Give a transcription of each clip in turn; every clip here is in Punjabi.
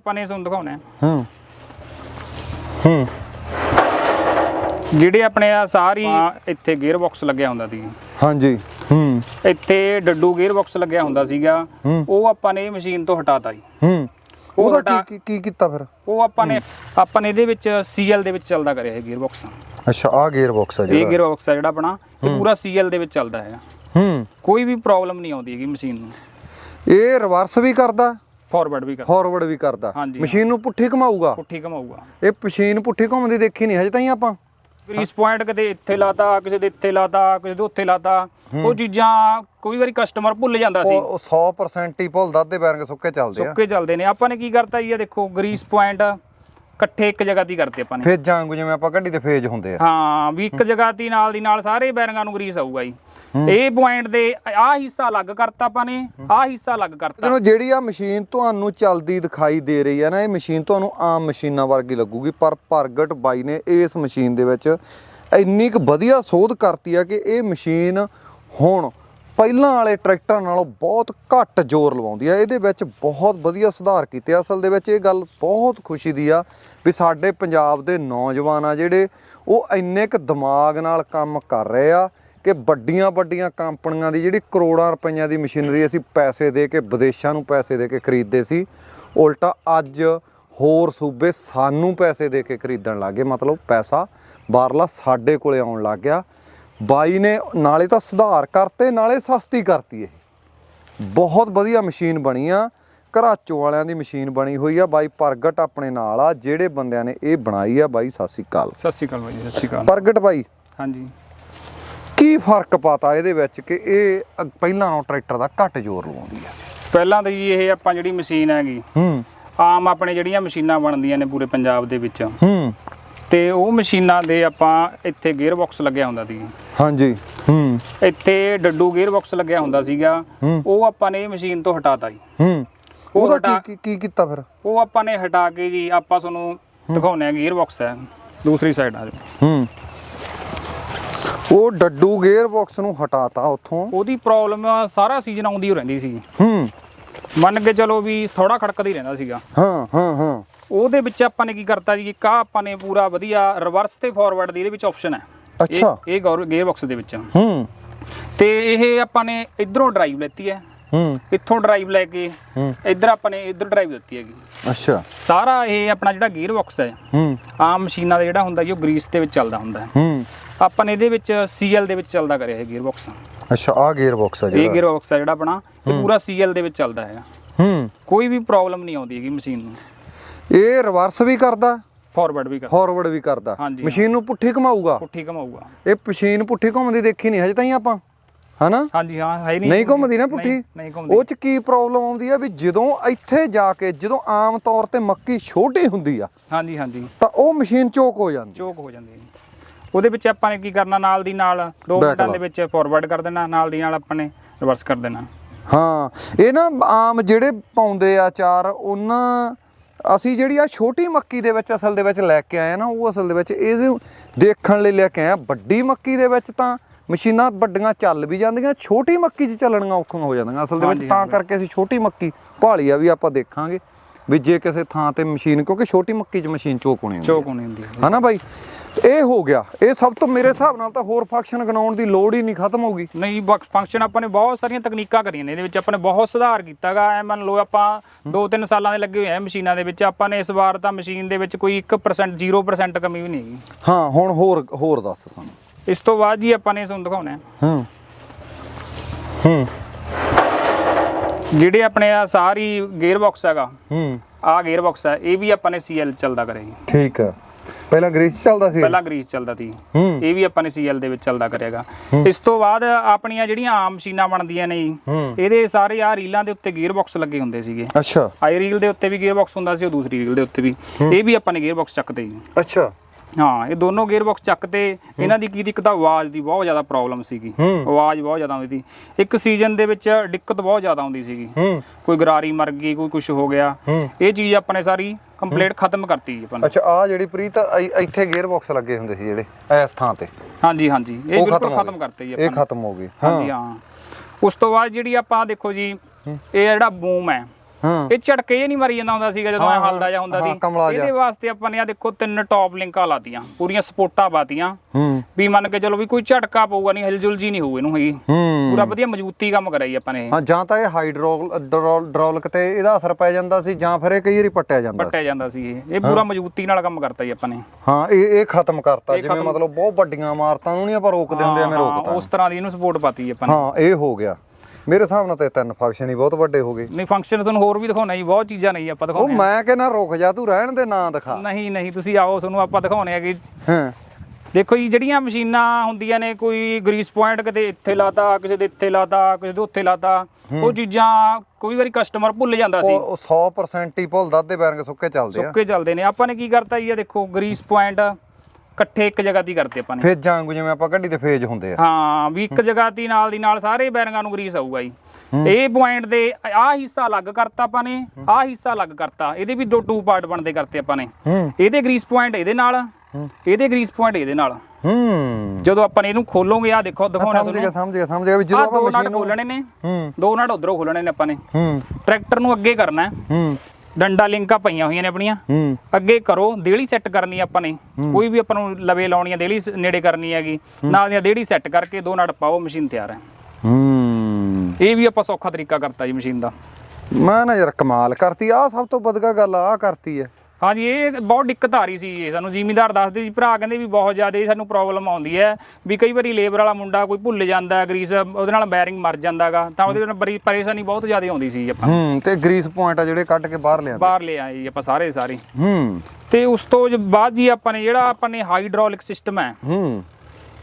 ਆਪਾਂ ਨੇ ਤੁਹਾਨੂੰ ਦਿਖਾਉਣਾ ਹੈ। ਹੂੰ। ਹੂੰ। ਜਿਹੜੇ ਆਪਣੇ ਆ ਸਾਰੀ ਇੱਥੇ ਗੇਅਰ ਬਾਕਸ ਲੱਗਿਆ ਹੁੰਦਾ ਸੀ। ਹਾਂਜੀ। ਹੂੰ। ਇੱਥੇ ਡੱਡੂ ਗੇਅਰ ਬਾਕਸ ਲੱਗਿਆ ਹੁੰਦਾ ਸੀਗਾ। ਉਹ ਆਪਾਂ ਨੇ ਮਸ਼ੀਨ ਤੋਂ ਹਟਾਤਾ ਜੀ। ਹੂੰ। ਉਹ ਉਹਦਾ ਕੀ ਕੀ- ਕੀਤਾ ਫਿਰ? ਉਹ ਆਪਾਂ ਨੇ ਆਪਾਂ ਨੇ ਇਹਦੇ ਵਿੱਚ ਸੀਐਲ ਦੇ ਵਿੱਚ ਚੱਲਦਾ ਕਰਿਆ ਇਹ ਗੇਅਰ ਬਾਕਸ ਅੱਛਾ ਆ ਗੇਅਰ ਬਾਕਸ ਆ ਇਹ ਜਿਹੜਾ। ਗੇਅਰ ਬਾਕਸ ਆ ਜਿਹੜਾ ਆਪਣਾ। ਇਹ ਪੂਰਾ ਸੀਐਲ ਦੇ ਵਿੱਚ ਚੱਲਦਾ ਹੈਗਾ ਹੂੰ। ਕੋਈ ਵੀ ਪ੍ਰੋਬਲਮ ਨਹੀਂ ਆਉਂਦੀ ਹੈਗੀ ਮਸ਼ੀਨ ਨੂੰ। ਇਹ ਰਿਵਰਸ ਵੀ ਕਰਦਾ। ਫਾਰਵਰਡ ਵੀ ਕਰ ਫਾਰਵਰਡ ਵੀ ਕਰਦਾ। ਮਸ਼ੀਨ ਨੂੰ ਪੁੱਠੀ ਘਮਾਊਗਾ? ਪੁੱਠੀ ਘਮਾਊਗਾ। ਇਹ ਮਸ਼ੀਨ ਪੁੱਠੀ ਘੁੰਮਦੀ ਦੇਖੀ ਨਹੀਂ ਹਜੇ ਤਾਈਂ ਆਪਾਂ। ਗ੍ਰੀਸ ਪੁਆਇੰਟ ਕਿਤੇ ਇੱਥੇ ਲਾਤਾ ਕਿਸੇ ਦੇ ਇੱਥੇ ਲਾਤਾ ਕਿਸੇ ਦੇ ਉੱਥੇ ਲਾਤਾ। ਉਹ ਚੀਜ਼ਾਂ ਕੋਈ ਵਾਰੀ ਕਸਟਮਰ ਭੁੱਲ ਜਾਂਦਾ ਸੀ। ਉਹ ਉਹ 100% ਹੀ ਭੁੱਲਦਾ ਅੱਧੇ ਬੈਰੰਗ ਸੁੱਕੇ ਚੱਲਦੇ ਆ। ਸੁੱਕੇ ਚੱਲਦੇ ਨੇ। ਆਪਾਂ ਨੇ ਕੀ ਕਰਤਾ ਜੀ ਇਹ ਦੇਖੋ ਗ੍ਰੀਸ ਪੁਆਇੰਟ ਇਕੱਠੇ ਇੱਕ ਜਗ੍ਹਾ ਤੇ ਹੀ ਕਰਤੇ ਆਪਾਂ ਨੇ। ਫੇਜਾਂ ਵਾਂਗੂ ਜਿਵੇਂ ਆਪਾਂ ਗੱਡੀ ਦੇ ਫੇਜ ਹੁੰਦੇ ਆ। ਹਾਂ ਵੀ ਇੱਕ ਜਗ੍ਹਾ ਤੇ ਹੀ ਨਾਲ ਦੀ ਨਾਲ ਸਾਰੇ ਬੈਰਿੰਗਾਂ ਨੂੰ ਗਰੀਸ ਆਊਗਾ ਜੀ। ਇਹ ਪੁਆਇੰਟ ਦੇ ਆਹ ਹਿੱਸਾ ਅਲੱਗ ਕਰਤਾ ਆਪਾਂ ਨੇ ਆਹ ਹਿੱਸਾ ਅਲੱਗ ਕਰਤਾ। ਜਦੋਂ ਜਿਹੜੀ ਆ ਮਸ਼ੀਨ ਤੁਹਾਨੂੰ ਚੱਲਦੀ ਦਿਖਾਈ ਦੇ ਰਹੀ ਹੈ ਨਾ ਇਹ ਮਸ਼ੀਨ ਤੁਹਾਨੂੰ ਆਮ ਮਸ਼ੀਨਾਂ ਵਰਗੀ ਲੱਗੂਗੀ ਪਰ ਪ੍ਰਗਟ ਬਾਈ ਨੇ ਇਸ ਮਸ਼ੀਨ ਦੇ ਵਿੱਚ ਇੰਨੀ ਕੁ ਵਧੀਆ ਸੋਧ ਕਰਤੀ ਆ ਕਿ ਇਹ ਮਸ਼ੀਨ ਹੁਣ ਪਹਿਲਾਂ ਵਾਲੇ ਟਰੈਕਟਰਾਂ ਨਾਲੋਂ ਬਹੁਤ ਘੱਟ ਜ਼ੋਰ ਲਵਾਉਂਦੀ ਆ। ਇਹਦੇ ਵਿੱਚ ਬਹੁਤ ਵਧੀਆ ਸੁਧਾਰ ਕੀਤੇ ਅਸਲ ਦੇ ਵਿੱਚ ਇਹ ਗੱਲ ਬਹੁਤ ਖੁਸ਼ੀ ਦੀ ਆ ਵੀ ਸਾਡੇ ਪੰਜਾਬ ਦੇ ਨੌਜਵਾਨ ਆ ਜਿਹੜੇ ਉਹ ਇੰਨੇ ਕੁ ਦਿਮਾਗ ਨਾਲ ਕੰਮ ਕਰ ਰਹੇ ਆ ਕਿ ਵੱਡੀਆਂ ਵੱਡੀਆਂ ਕੰਪਨੀਆਂ ਦੀ ਜਿਹੜੀ ਕਰੋੜਾਂ ਰੁਪਈਆਂ ਦੀ ਮਸ਼ੀਨਰੀ ਅਸੀਂ ਪੈਸੇ ਦੇ ਕੇ, ਵਿਦੇਸ਼ਾਂ ਨੂੰ ਪੈਸੇ ਦੇ ਕੇ ਖਰੀਦਦੇ ਸੀ, ਉਲਟਾ ਅੱਜ ਹੋਰ ਸੂਬੇ ਸਾਨੂੰ ਪੈਸੇ ਦੇ ਕੇ ਖਰੀਦਣ ਲੱਗੇ ਮਤਲਬ ਪੈਸਾ ਬਾਹਰਲਾ ਸਾਡੇ ਕੋਲੇ ਆਉਣ ਲੱਗ ਗਿਆ। ਬਾਈ ਨੇ ਨਾਲੇ ਤਾਂ ਸੁਧਾਰ ਕਰਤੇ ਨਾਲੇ ਸਸਤੀ ਕਰਤੀ ਇਹ। ਬਹੁਤ ਵਧੀਆ ਮਸ਼ੀਨ ਬਣੀ ਆ। ਘਰਾਚੋ ਵਾਲਿਆਂ ਦੀ ਮਸ਼ੀਨ ਬਣੀ ਹੋਈ ਆ। ਬਾਈ ਪ੍ਰਗਟ ਆਪਣੇ ਨਾਲ ਆ ਜਿਹੜੇ ਬੰਦਿਆਂ ਨੇ ਇਹ ਬਣਾਈ ਆ। ਬਾਈ ਸਤਿ ਸ੍ਰੀ ਅਕਾਲ। ਸਤਿ ਸ਼੍ਰੀ ਅਕਾਲ ਬਾਈ ਸਤਿ ਸ਼੍ਰੀ ਅਕਾਲ। ਪ੍ਰਗਟ ਬਾਈ ਹਾਂਜੀ। ਕੀ ਫ਼ਰਕ ਪਾਤਾ ਇਹਦੇ ਵਿੱਚ ਕਿ ਇਹ ਪਹਿਲਾਂ ਨਾਲੋਂ ਟਰੈਕਟਰ ਦਾ ਘੱਟ ਜ਼ੋਰ ਲਵਾਉਂਦੀ ਆ? ਪਹਿਲਾਂ ਤਾਂ ਜੀ ਇਹ ਆਪਾਂ ਜਿਹੜੀ ਮਸ਼ੀਨ ਹੈਗੀ ਹੂੰ। ਆਮ ਆਪਣੇ ਜਿਹੜੀਆਂ ਮਸ਼ੀਨਾਂ ਬਣਦੀਆਂ ਨੇ ਪੂਰੇ ਪੰਜਾਬ ਦੇ ਵਿੱਚ ਹੂੰ। ਤੇ ਉਹ ਮਸ਼ੀਨਾਂ ਦੇ ਆਪਾਂ ਇੱਥੇ ਗੇਅਰ ਬਾਕਸ ਲੱਗਿਆ ਹੁੰਦਾ ਸੀ। ਹਾਂਜੀ ਹੂੰ। ਇੱਥੇ ਡੱਡੂ ਗੇਅਰ ਬਾਕਸ ਲੱਗਿਆ ਹੁੰਦਾ ਸੀਗਾ। ਉਹ ਆਪਾਂ ਨੇ ਮਸ਼ੀਨ ਤੋਂ ਹਟਾਤਾ ਜੀ। ਹੂੰ। ਉਹ ਉਹਦਾ ਕੀ ਕੀ- ਕੀਤਾ ਫਿਰ? ਉਹ ਆਪਾਂ ਨੇ ਹਟਾ ਕੇ ਜੀ ਆਪਾਂ ਤੁਹਾਨੂੰ ਦਿਖਾਉਂਦੇ ਆ ਗੇਅਰ ਬਾਕਸ ਹੈ। ਦੂਸਰੀ ਸਾਈਡ ਆ ਹੂੰ। ਉਹ ਡੱਡੂ ਗੇਅਰ ਬਾਕਸ ਨੂੰ ਹਟਾਤਾ ਉੱਥੋਂ। ਉਹਦੀ ਪ੍ਰੋਬਲਮ ਸਾਰਾ ਸੀਜ਼ਨ ਆਉਂਦੀ ਹੋ ਰਹਿੰਦੀ ਸੀ। ਹੂੰ। ਮੰਨ ਕੇ ਚਲੋ ਵੀ ਥੋੜਾ ਖੜਕਦਾ ਹੀ ਰਹਿੰਦਾ ਸੀਗਾ। ਹਾਂ ਹਾਂ ਹਾਂ। ਉਹਦੇ ਵਿੱਚ ਆਪਾਂ ਨੇ ਕੀ ਕਰਤਾ ਜੀ? ਇੱਕ ਆਹ ਆਪਾਂ ਨੇ ਪੂਰਾ ਵਧੀਆ ਰਿਵਰਸ ਤੇ ਫਾਰਵਰਡ ਦੀ ਇਹਦੇ ਵਿੱਚ ਆਪਸ਼ਨ ਹੈ। ਅੱਛਾ। ਇਹ- ਇਹ ਗੇਅਰ ਬਾਕਸ ਦੇ ਵਿੱਚ। ਹੂੰ। ਤੇ ਇਹ ਆਪਾਂ ਨੇ ਇਧਰੋਂ ਡਰਾਈਵ ਲੈਤੀ ਹੈ। ਹੂੰ। ਇੱਥੋਂ ਡਰਾਈਵ ਲੈ ਕੇ ਹੂੰ। ਇੱਧਰ ਆਪਾਂ ਨੇ ਇੱਧਰ ਡਰਾਈਵ ਦਿੱਤੀ ਹੈਗੀ। ਅੱਛਾ। ਸਾਰਾ ਇਹ ਆਪਣਾ ਜਿਹੜਾ ਗੇਅਰ ਬਾਕਸ ਹੈ ਹੂੰ। ਆਮ ਮਸ਼ੀਨਾਂ ਦਾ ਜਿਹੜਾ ਹੁੰਦਾ ਜੀ ਉਹ ਗਰੀਸ ਦੇ ਵਿੱਚ ਚੱਲਦਾ ਹੁੰਦਾ ਹੈ। ਹੂੰ। ਆਪਾਂ ਨੇ ਇਹਦੇ ਵਿੱਚ ਸੀਐਲ ਦੇ ਵਿੱਚ ਚੱਲਦਾ ਕਰਿਆ ਇਹ ਗੇਅਰ ਬਾਕਸ ਅੱਛਾ ਆ ਗੇਅਰ ਬਾਕਸ ਆ ਇਹ ਜਿਹੜਾ। ਗੇਅਰ ਬਾਕਸ ਹੈ ਜਿਹੜਾ ਆਪਣਾ। ਇਹ ਪੂਰਾ ਸੀਐਲ ਦੇ ਵਿੱਚ ਚੱਲਦਾ ਹੈਗਾ। ਹੂੰ। ਕੋਈ ਵੀ ਪ੍ਰੋਬਲਮ ਨਹੀਂ ਆਉਂਦੀ ਹੈਗੀ ਮਸ਼ੀਨ ਨੂੰ। ਇਹ ਰਿਵਰਸ ਵੀ ਕਰਦਾ ਫਾਰਵਰਡ ਵੀ ਕਰ ਫਾਰਵਰਡ ਵੀ ਕਰਦਾ। ਮਸ਼ੀਨ ਨੂੰ ਪੁੱਠੀ ਘਮਾਊਗਾ? ਪੁੱਠੀ ਘਮਾਊਗਾ। ਇਹ ਮਸ਼ੀਨ ਪੁੱਠੀ ਘੁੰਮਦੀ ਦੇਖੀ ਨਹੀਂ ਹਜੇ ਤਾਈਂ ਆਪਾਂ। ਹਨਾ? ਹਾਂਜੀ ਹਾਂ ਹੈ ਨਹੀਂ। ਨਹੀਂ ਘੁੰਮਦੀ ਨਾ ਪੁੱਠੀ? ਉਹ ਚ ਕੀ ਪ੍ਰੋਬਲਮ ਆਉਂਦੀ ਆ ਵੀ ਜਦੋਂ ਇੱਥੇ ਜਾ ਕੇ ਜਦੋਂ ਆਮ ਤੌਰ ਤੇ ਮੱਕੀ ਛੋਟੀ ਹੁੰਦੀ ਆ ਹਾਂਜੀ ਹਾਂਜੀ। ਤਾਂ ਉਹ ਮਸ਼ੀਨ ਚੋਕ ਹੋ ਜਾਂਦੀ। ਚੋਕ ਹੋ ਜਾਂਦੀ। ਉਹਦੇ ਵਿੱਚ ਆਪਾਂ ਨੇ ਕੀ ਕਰਨਾ ਨਾਲ ਦੀ ਨਾਲ 2 Back ਮਿੰਟਾਂ। ਦੇ ਵਿੱਚ ਫਾਰਵਰਡ ਕਰ ਦੇਣਾ ਨਾਲ ਦੀ ਨਾਲ ਆਪਾਂ ਨੇ ਰਿਵਰਸ ਕਰ ਦੇਣਾ। ਹਾਂ ਇਹ ਨਾ ਆਮ ਜਿਹੜੇ ਪਾਉਂਦੇ ਆ ਚਾਰ ਉਹਨਾਂ ਅਸੀਂ ਜਿਹੜੀ ਆ ਛੋਟੀ ਮੱਕੀ ਦੇ ਵਿੱਚ ਅਸਲ ਦੇ ਵਿੱਚ ਲੈ ਕੇ ਆਏ ਨਾ ਉਹ ਅਸਲ ਦੇ ਵਿੱਚ ਇਹ ਦੇਖਣ ਲਈ ਲੈ ਕੇ ਆਏ ਵੱਡੀ ਮੱਕੀ ਦੇ ਵਿੱਚ ਤਾਂ ਮਸ਼ੀਨਾਂ ਵੱਡੀਆਂ ਚੱਲ ਵੀ ਜਾਂਦੀਆਂ ਛੋਟੀ ਮੱਕੀ 'ਚ ਚੱਲਣੀਆਂ ਔਖੀਆਂ ਹੋ ਜਾਂਦੀਆਂ। ਅਸਲ ਦੇ ਵਿੱਚ ਤਾਂ। ਕਰਕੇ ਅਸੀਂ ਛੋਟੀ ਮੱਕੀ ਭਾਲੀ ਆ ਵੀ ਆਪਾਂ ਦੇਖਾਂਗੇ। ਵੀ ਜੇ ਕਿਸੇ ਥਾਂ ਤੇ ਮਸ਼ੀਨ ਕਿਉਂਕਿ ਛੋਟੀ ਮੱਕੀ 'ਚ ਮਸ਼ੀਨ ਚੋਕ ਹੋਣੀ ਹੁੰਦੀ। ਚੋਕ ਹੋਣੀ ਹੁੰਦੀ ਹੈ ਹਨਾ ਬਾਈ? ਇਹ ਹੋ ਗਿਆ। ਇਹ ਸਭ ਤੋਂ ਮੇਰੇ ਹਿਸਾਬ ਨਾਲ ਤਾਂ ਹੋਰ ਫੰਕਸ਼ਨ ਗਣਾਉਣ ਦੀ ਲੋੜ ਹੀ ਨਹੀਂ ਖਤਮ ਹੋ ਗਈ। ਨਹੀਂ ਫੰਕਸ਼ਨ ਆਪਾਂ ਨੇ ਬਹੁਤ ਸਾਰੀਆਂ ਤਕਨੀਕਾਂ ਕਰੀਆਂ ਨੇ ਇਹਦੇ ਵਿੱਚ ਆਪਾਂ ਨੇ ਬਹੁਤ ਸੁਧਾਰ ਕੀਤਾਗਾ ਐ ਮੰਨ ਲਓ ਆਪਾਂ 2-3 ਸਾਲਾਂ ਦੇ ਲੱਗੇ ਹੋਏ ਆ ਮਸ਼ੀਨਾਂ ਦੇ ਵਿੱਚ। ਆਪਾਂ ਨੇ ਇਸ ਵਾਰ ਤਾਂ ਮਸ਼ੀਨ ਦੇ ਵਿੱਚ ਕੋਈ 1% 0% ਕਮੀ ਵੀ ਨਹੀਂ ਹੈਗੀ। ਹਾਂ ਹੁਣ ਹੋਰ ਹੋਰ ਦੱਸ ਸਾਨੂੰ। ਇਸ ਤੋਂ ਬਾਅਦ ਜੀ ਆਪਾਂ ਨੇ ਤੁਹਾਨੂੰ ਦਿਖਾਉਣਾ ਹੈ। ਹੂੰ। ਹੂੰ। ਜਿਹੜੇ ਆਪਣੇ ਆ ਸਾਰੀ ਗੇਅਰ ਬਾਕਸ ਹੈਗਾ ਹੂੰ। ਆਹ ਗੇਅਰ ਬਾਕਸ ਹੈ ਇਹ ਵੀ ਆਪਾਂ ਨੇ ਸੀਐਲ ਚੱਲਦਾ ਕਰਿਆ ਜੀ। ਠੀਕ ਆ। ਪਹਿਲਾਂ ਗ੍ਰੀਸ ਚੱਲਦਾ ਸੀ ਪਹਿਲਾਂ ਗਰੀਸ ਚੱਲਦਾ ਸੀ। ਇਹ ਵੀ ਆਪਾਂ ਨੇ ਸੀਐਲ ਦੇ ਵਿੱਚ ਚੱਲਦਾ ਕਰੇਗਾ ਇਸ ਤੋਂ ਬਾਅਦ ਆਪਣੀਆਂ ਜਿਹੜੀਆਂ ਆਮ ਮਸ਼ੀਨਾਂ ਬਣਦੀਆਂ ਨੇ ਜੀ ਇਹਦੇ ਸਾਰੇ ਆ ਰੀਲਾਂ ਦੇ ਉੱਤੇ ਗੇਅਰ ਬਾਕਸ ਲੱਗੇ ਹੁੰਦੇ ਸੀਗੇ। ਅੱਛਾ। ਆਈ ਰੀਲ ਦੇ ਉੱਤੇ ਵੀ ਗੇਅਰ ਬਾਕਸ ਹੁੰਦਾ ਸੀ ਉਹ ਦੂਸਰੀ ਰੀਲ ਦੇ ਉੱਤੇ ਵੀ। ਇਹ ਵੀ ਆਪਾਂ ਨੇ ਗੇਅਰ ਬਾਕਸ ਚੱਕਦੇ ਜੀ। ਅੱਛਾ। ਹਾਂ ਇਹ ਦੋਨੋਂ ਗੇਅਰ ਬਾਕਸ ਚੱਕਤੇ ਇਹਨਾਂ ਦੀ ਕੀ ਦਿੱਕਤ ਆ? ਆਵਾਜ਼ ਦੀ ਬਹੁਤ ਜ਼ਿਆਦਾ ਪ੍ਰੋਬਲਮ ਸੀਗੀ। ਆਵਾਜ਼ ਬਹੁਤ ਜ਼ਿਆਦਾ ਆਉਂਦੀ ਸੀ। ਇੱਕ ਸੀਜ਼ਨ ਦੇ ਵਿੱਚ ਦਿੱਕਤ ਬਹੁਤ ਜ਼ਿਆਦਾ ਆਉਂਦੀ ਸੀਗੀ। ਕੋਈ ਗਰਾਰੀ ਮਰ ਗਈ ਕੋਈ ਕੁਝ ਹੋ ਗਿਆ। ਇਹ ਚੀਜ਼ ਆਪਾਂ ਨੇ ਸਾਰੀ ਕੰਪਲੀਟ ਖਤਮ ਕਰਤੀ ਜੀ ਆਪਾਂ ਅੱਛਾ ਆ ਜਿਹੜੀ ਪ੍ਰੀਤ ਇੱਥੇ ਗੇਅਰ ਬਾਕਸ ਲੱਗੇ ਹੁੰਦੇ ਸੀ ਜਿਹੜੇ ਇਸ ਥਾਂ ਤੇ। ਹਾਂਜੀ ਹਾਂਜੀ। ਇਹ ਬਿਲਕੁਲ ਖਤਮ। ਕਰਤੇ ਜੀ ਇਹ ਆਪਾਂ ਨੇ। ਖਤਮ ਹੋ ਗਈ। ਹਾਂਜੀ ਹਾਂ। ਉਸ ਤੋਂ ਬਾਅਦ ਜਿਹੜੀ ਆਪਾਂ ਦੇਖੋ ਜੀ ਇਹ ਜਿਹੜਾ ਬੂਮ ਹਾਂ ਇਹ ਝਟਕੇ ਜੇ ਨਹੀਂ ਮਾਰੀ ਜਾਂਦਾ ਹੁੰਦਾ ਸੀਗਾ ਜਦੋਂ ਐ ਹਲਦਾ ਜਾਂ ਹੁੰਦਾ ਸੀ। ਇਹਦੇ ਵਾਸਤੇ ਆਪਾਂ ਨੇ ਆ ਦੇਖੋ ਤਿੰਨ ਟੌਪ ਲਿੰਕਾਂ ਲਾਤੀਆਂ ਪੂਰੀਆਂ ਸਪੋਰਟਾਂ ਪਾਤੀਆਂ। ਵੀ ਮੰਨ ਕੇ ਚਲੋ ਵੀ ਕੋਈ ਝਟਕਾ ਪਊਗਾ ਨਹੀਂ ਹਿਲਜੁਲ ਜੀ ਨਹੀਂ ਹੋਊ ਇਹਨੂੰ ਹੈਗੀ। ਪੂਰਾ ਵਧੀਆ ਮਜ਼ਬੂਤੀ ਕੰਮ ਕਰਾਈ ਆਪਾਂ ਨੇ। ਹਾਂ ਜਾਂ ਤਾਂ ਇਹ ਹਾਈਡਰੋਲਿਕ ਤੇ ਇਹਦਾ ਅਸਰ ਪੈ ਜਾਂਦਾ ਸੀ ਜਾਂ ਫਿਰ ਇਹ ਕਈ ਵਾਰੀ ਪੱਟਿਆ ਜਾਂਦਾ ਸੀ। ਪੱਟਿਆ ਜਾਂਦਾ ਸੀ ਇਹ। ਇਹ ਪੂਰਾ ਮਜ਼ਬੂਤੀ ਨਾਲ ਕੰਮ ਕਰਤਾ ਜੀ ਆਪਾਂ ਨੇ। ਹਾਂ ਇਹ ਇਹ ਖਤਮ ਕਰਤਾ ਜਿਵੇਂ ਮਤਲਬ ਬਹੁਤ ਵੱਡੀਆਂ ਇਮਾਰਤਾਂ ਨੂੰ ਨਹੀਂ ਆਪਾਂ ਰੋਕਦੇ ਹੁੰਦੇ ਐਵੇਂ ਰੋਕਤਾ। ਉਸ ਤਰ੍ਹਾਂ ਦੀ ਇਹਨੂੰ ਸਪੋਰਟ ਪਾਤੀ ਆਪਾਂ ਨੇ। ਹਾਂ ਇਹ ਹੋ ਗਿਆ। ਮੇਰੇ ਹਿਸਾਬ ਨਾਲ ਤੇ ਤਿੰਨ ਫੰਕਸ਼ਨ ਹੀ ਬਹੁਤ ਵੱਡੇ ਹੋ ਗਏ। ਨਹੀਂ ਫੰਕਸ਼ਨ ਤੁਹਾਨੂੰ ਹੋਰ ਵੀ ਦਿਖਾਉਣਾ ਜੀ ਬਹੁਤ ਚੀਜ਼ਾਂ ਨਹੀਂ ਆਪਾਂ ਉਹ ਦਿਖਾਉਣੇ ਮੈਂ ਕਹਿੰਦਾ ਰੁਕ ਜਾ ਤੂੰ ਰਹਿਣ ਦੇ ਨਾ ਦਿਖਾ। ਨਹੀਂ ਨਹੀਂ ਤੁਸੀਂ ਆਓ ਤੁਹਾਨੂੰ ਆਪਾਂ ਦਿਖਾਉਣੇ ਹੈਗੇ ਹਾਂ। ਦੇਖੋ ਜੀ ਜਿਹੜੀਆਂ ਮਸ਼ੀਨਾਂ ਹੁੰਦੀਆਂ ਨੇ ਕੋਈ ਗਰੀਸ ਪੁਆਇੰਟ ਕਿਤੇ ਇੱਥੇ ਲਾਤਾ ਕਿਸੇ ਦੇ ਇੱਥੇ ਲਾਤਾ ਕਿਸੇ ਦੇ ਉੱਥੇ ਲਾਤਾ ਉਹ ਚੀਜ਼ਾਂ ਕੋਈ ਵਾਰੀ ਕਸਟਮਰ ਭੁੱਲ ਜਾਂਦਾ ਸੀ। ਉਹ ਉਹ 100% ਹੀ ਭੁੱਲ ਦੱਦੇ ਬੈਰੰਗ ਸੁੱਕੇ ਚੱਲਦੇ ਆ। ਸੁੱਕੇ ਚੱਲਦੇ ਨੇ। ਆਪਾਂ ਨੇ ਕੀ ਕਰਤਾ ਜੀ ਇਹ ਦੇਖੋ ਗਰੀਸ ਪੁਆਇੰਟ ਇਕੱਠੇ ਇੱਕ ਜਗ੍ਹਾ ਹੀ ਕਰਤੇ ਆਪਾਂ ਨੇ। ਫੇਜਾਂ ਵਾਂਗੂ ਜਿਵੇਂ ਆਪਾਂ ਗੱਡੀ ਦੇ ਫੇਜ ਹੁੰਦੇ ਆ। ਹਾਂ ਵੀ ਇੱਕ ਜਗ੍ਹਾ ਹੀ ਨਾਲ ਦੀ ਨਾਲ ਸਾਰੇ ਬੈਰਿੰਗਾਂ ਨੂੰ ਗਰੀਸ ਆਊਗਾ ਜੀ। ਇਹ ਪੁਆਇੰਟ ਦੇ ਆਹ ਹਿੱਸਾ ਅਲੱਗ ਕਰਤਾ ਆਪਾਂ ਨੇ ਆਹ ਹਿੱਸਾ ਅਲੱਗ ਕਰਤਾ। ਇਹਦੇ ਵੀ ਦੋ ਟੂ ਪਾਰਟ ਬਣਦੇ ਕਰਤੇ ਆਪਾਂ ਨੇ। ਇਹਦੇ ਗਰੀਸ ਪੁਆਇੰਟ ਇਹਦੇ ਨਾਲ ਇਹਦੇ ਗਰੀਸ ਪੁਆਇੰਟ ਇਹਦੇ ਨਾਲ। ਹੂੰ। ਜਦੋਂ ਆਪਾਂ ਇਹਨੂੰ ਖੋਲੋਗੇ ਆ ਦੇਖੋ ਦਿਖਾਉਣਾ ਸਮਝ ਗਿਆ ਸਮਝ ਗਿਆ ਸਮਝ ਗਿਆ ਵੀ ਜਦੋਂ ਆਪਾਂ ਦੋ ਮਸ਼ੀਨ ਨੂੰ ਖੋਲਣੇ ਨੇ। ਹੂੰ। ਦੋ ਨਟ ਉਧਰੋਂ ਖੋਲਣੇ ਨੇ ਆਪਾਂ ਨੇ। ਹੂੰ। ਟਰੈਕਟਰ ਨੂੰ ਅੱਗੇ ਕਰਨਾ ਹੈ। ਹੂੰ। ਡੰਡਾ ਲਿੰਕਾਂ ਪਈਆਂ ਹੋਈਆਂ ਨੇ ਆਪਣੀਆਂ। ਹੂੰ। ਅੱਗੇ ਕਰੋ ਦੇਲੀ ਸੈੱਟ ਕਰਨੀ ਆ ਆਪਾਂ ਨੇ। ਕੋਈ ਵੀ ਆਪਾਂ ਨੂੰ ਲਵੇ ਲਾਉਣੀ ਆ ਦੇਲੀ ਸ- ਨੇੜੇ ਕਰਨੀ ਹੈਗੀ। ਨਾਲ ਦੀਆਂ ਦੇੜੀ ਸੈੱਟ ਕਰਕੇ ਦੋ ਨਟ ਪਾਓ ਮਸ਼ੀਨ ਤਿਆਰ ਹੈ। ਹੂੰ। ਇਹ ਵੀ ਆਪਾਂ ਸੌਖਾ ਤਰੀਕਾ ਕਰਤਾ ਜੀ ਮਸ਼ੀਨ ਦਾ। ਮੈਂ ਨਾ ਯਾਰ ਕਮਾਲ ਕਰਤੀ ਆ ਸਭ ਤੋਂ ਵਧਗਾ ਗੱਲ ਆ ਕਰਤੀ ਹੈ। ਹਾਂਜੀ ਇਹ ਬਹੁਤ ਦਿੱਕਤ ਆ ਰਹੀ ਸੀ ਇਹ ਸਾਨੂੰ। ਜ਼ਿਮੀਂਦਾਰ ਦੱਸਦੇ ਸੀ ਭਰਾ ਕਹਿੰਦੇ ਵੀ ਬਹੁਤ ਜ਼ਿਆਦਾ ਸਾਨੂੰ ਪ੍ਰੋਬਲਮ ਆਉਂਦੀ ਹੈ ਵੀ ਕਈ ਵਾਰੀ ਲੇਬਰ ਵਾਲਾ ਮੁੰਡਾ ਕੋਈ ਭੁੱਲ ਜਾਂਦਾ ਗਰੀਸ ਉਹਦੇ ਨਾਲ ਬੈਰਿੰਗ ਮਰ ਜਾਂਦਾਗਾ ਤਾਂ ਉਹਦੇ ਨਾਲ ਬੜੀ ਪਰੇਸ਼ਾਨੀ ਬਹੁਤ ਜ਼ਿਆਦਾ ਆਉਂਦੀ ਸੀ ਆਪਾਂ। ਹੂੰ ਤੇ ਗਰੀਸ ਪੁਆਇੰਟ ਆ ਜਿਹੜੇ ਕੱਢ ਕੇ ਬਾਹਰ ਲਿਆਂਦੇ। ਬਾਹਰ ਲੈ ਆਏ ਜੀ ਆਪਾਂ ਸਾਰੇ ਸਾਰੇ। ਹੂੰ। ਤੇ ਉਸ ਤੋਂ ਬਾਅਦ ਜੀ ਆਪਾਂ ਨੇ ਜਿਹੜਾ ਆਪਾਂ ਨੇ ਹਾਈਡ੍ਰੋਲਿਕ ਸਿਸਟਮ ਹੈ ਹੂੰ।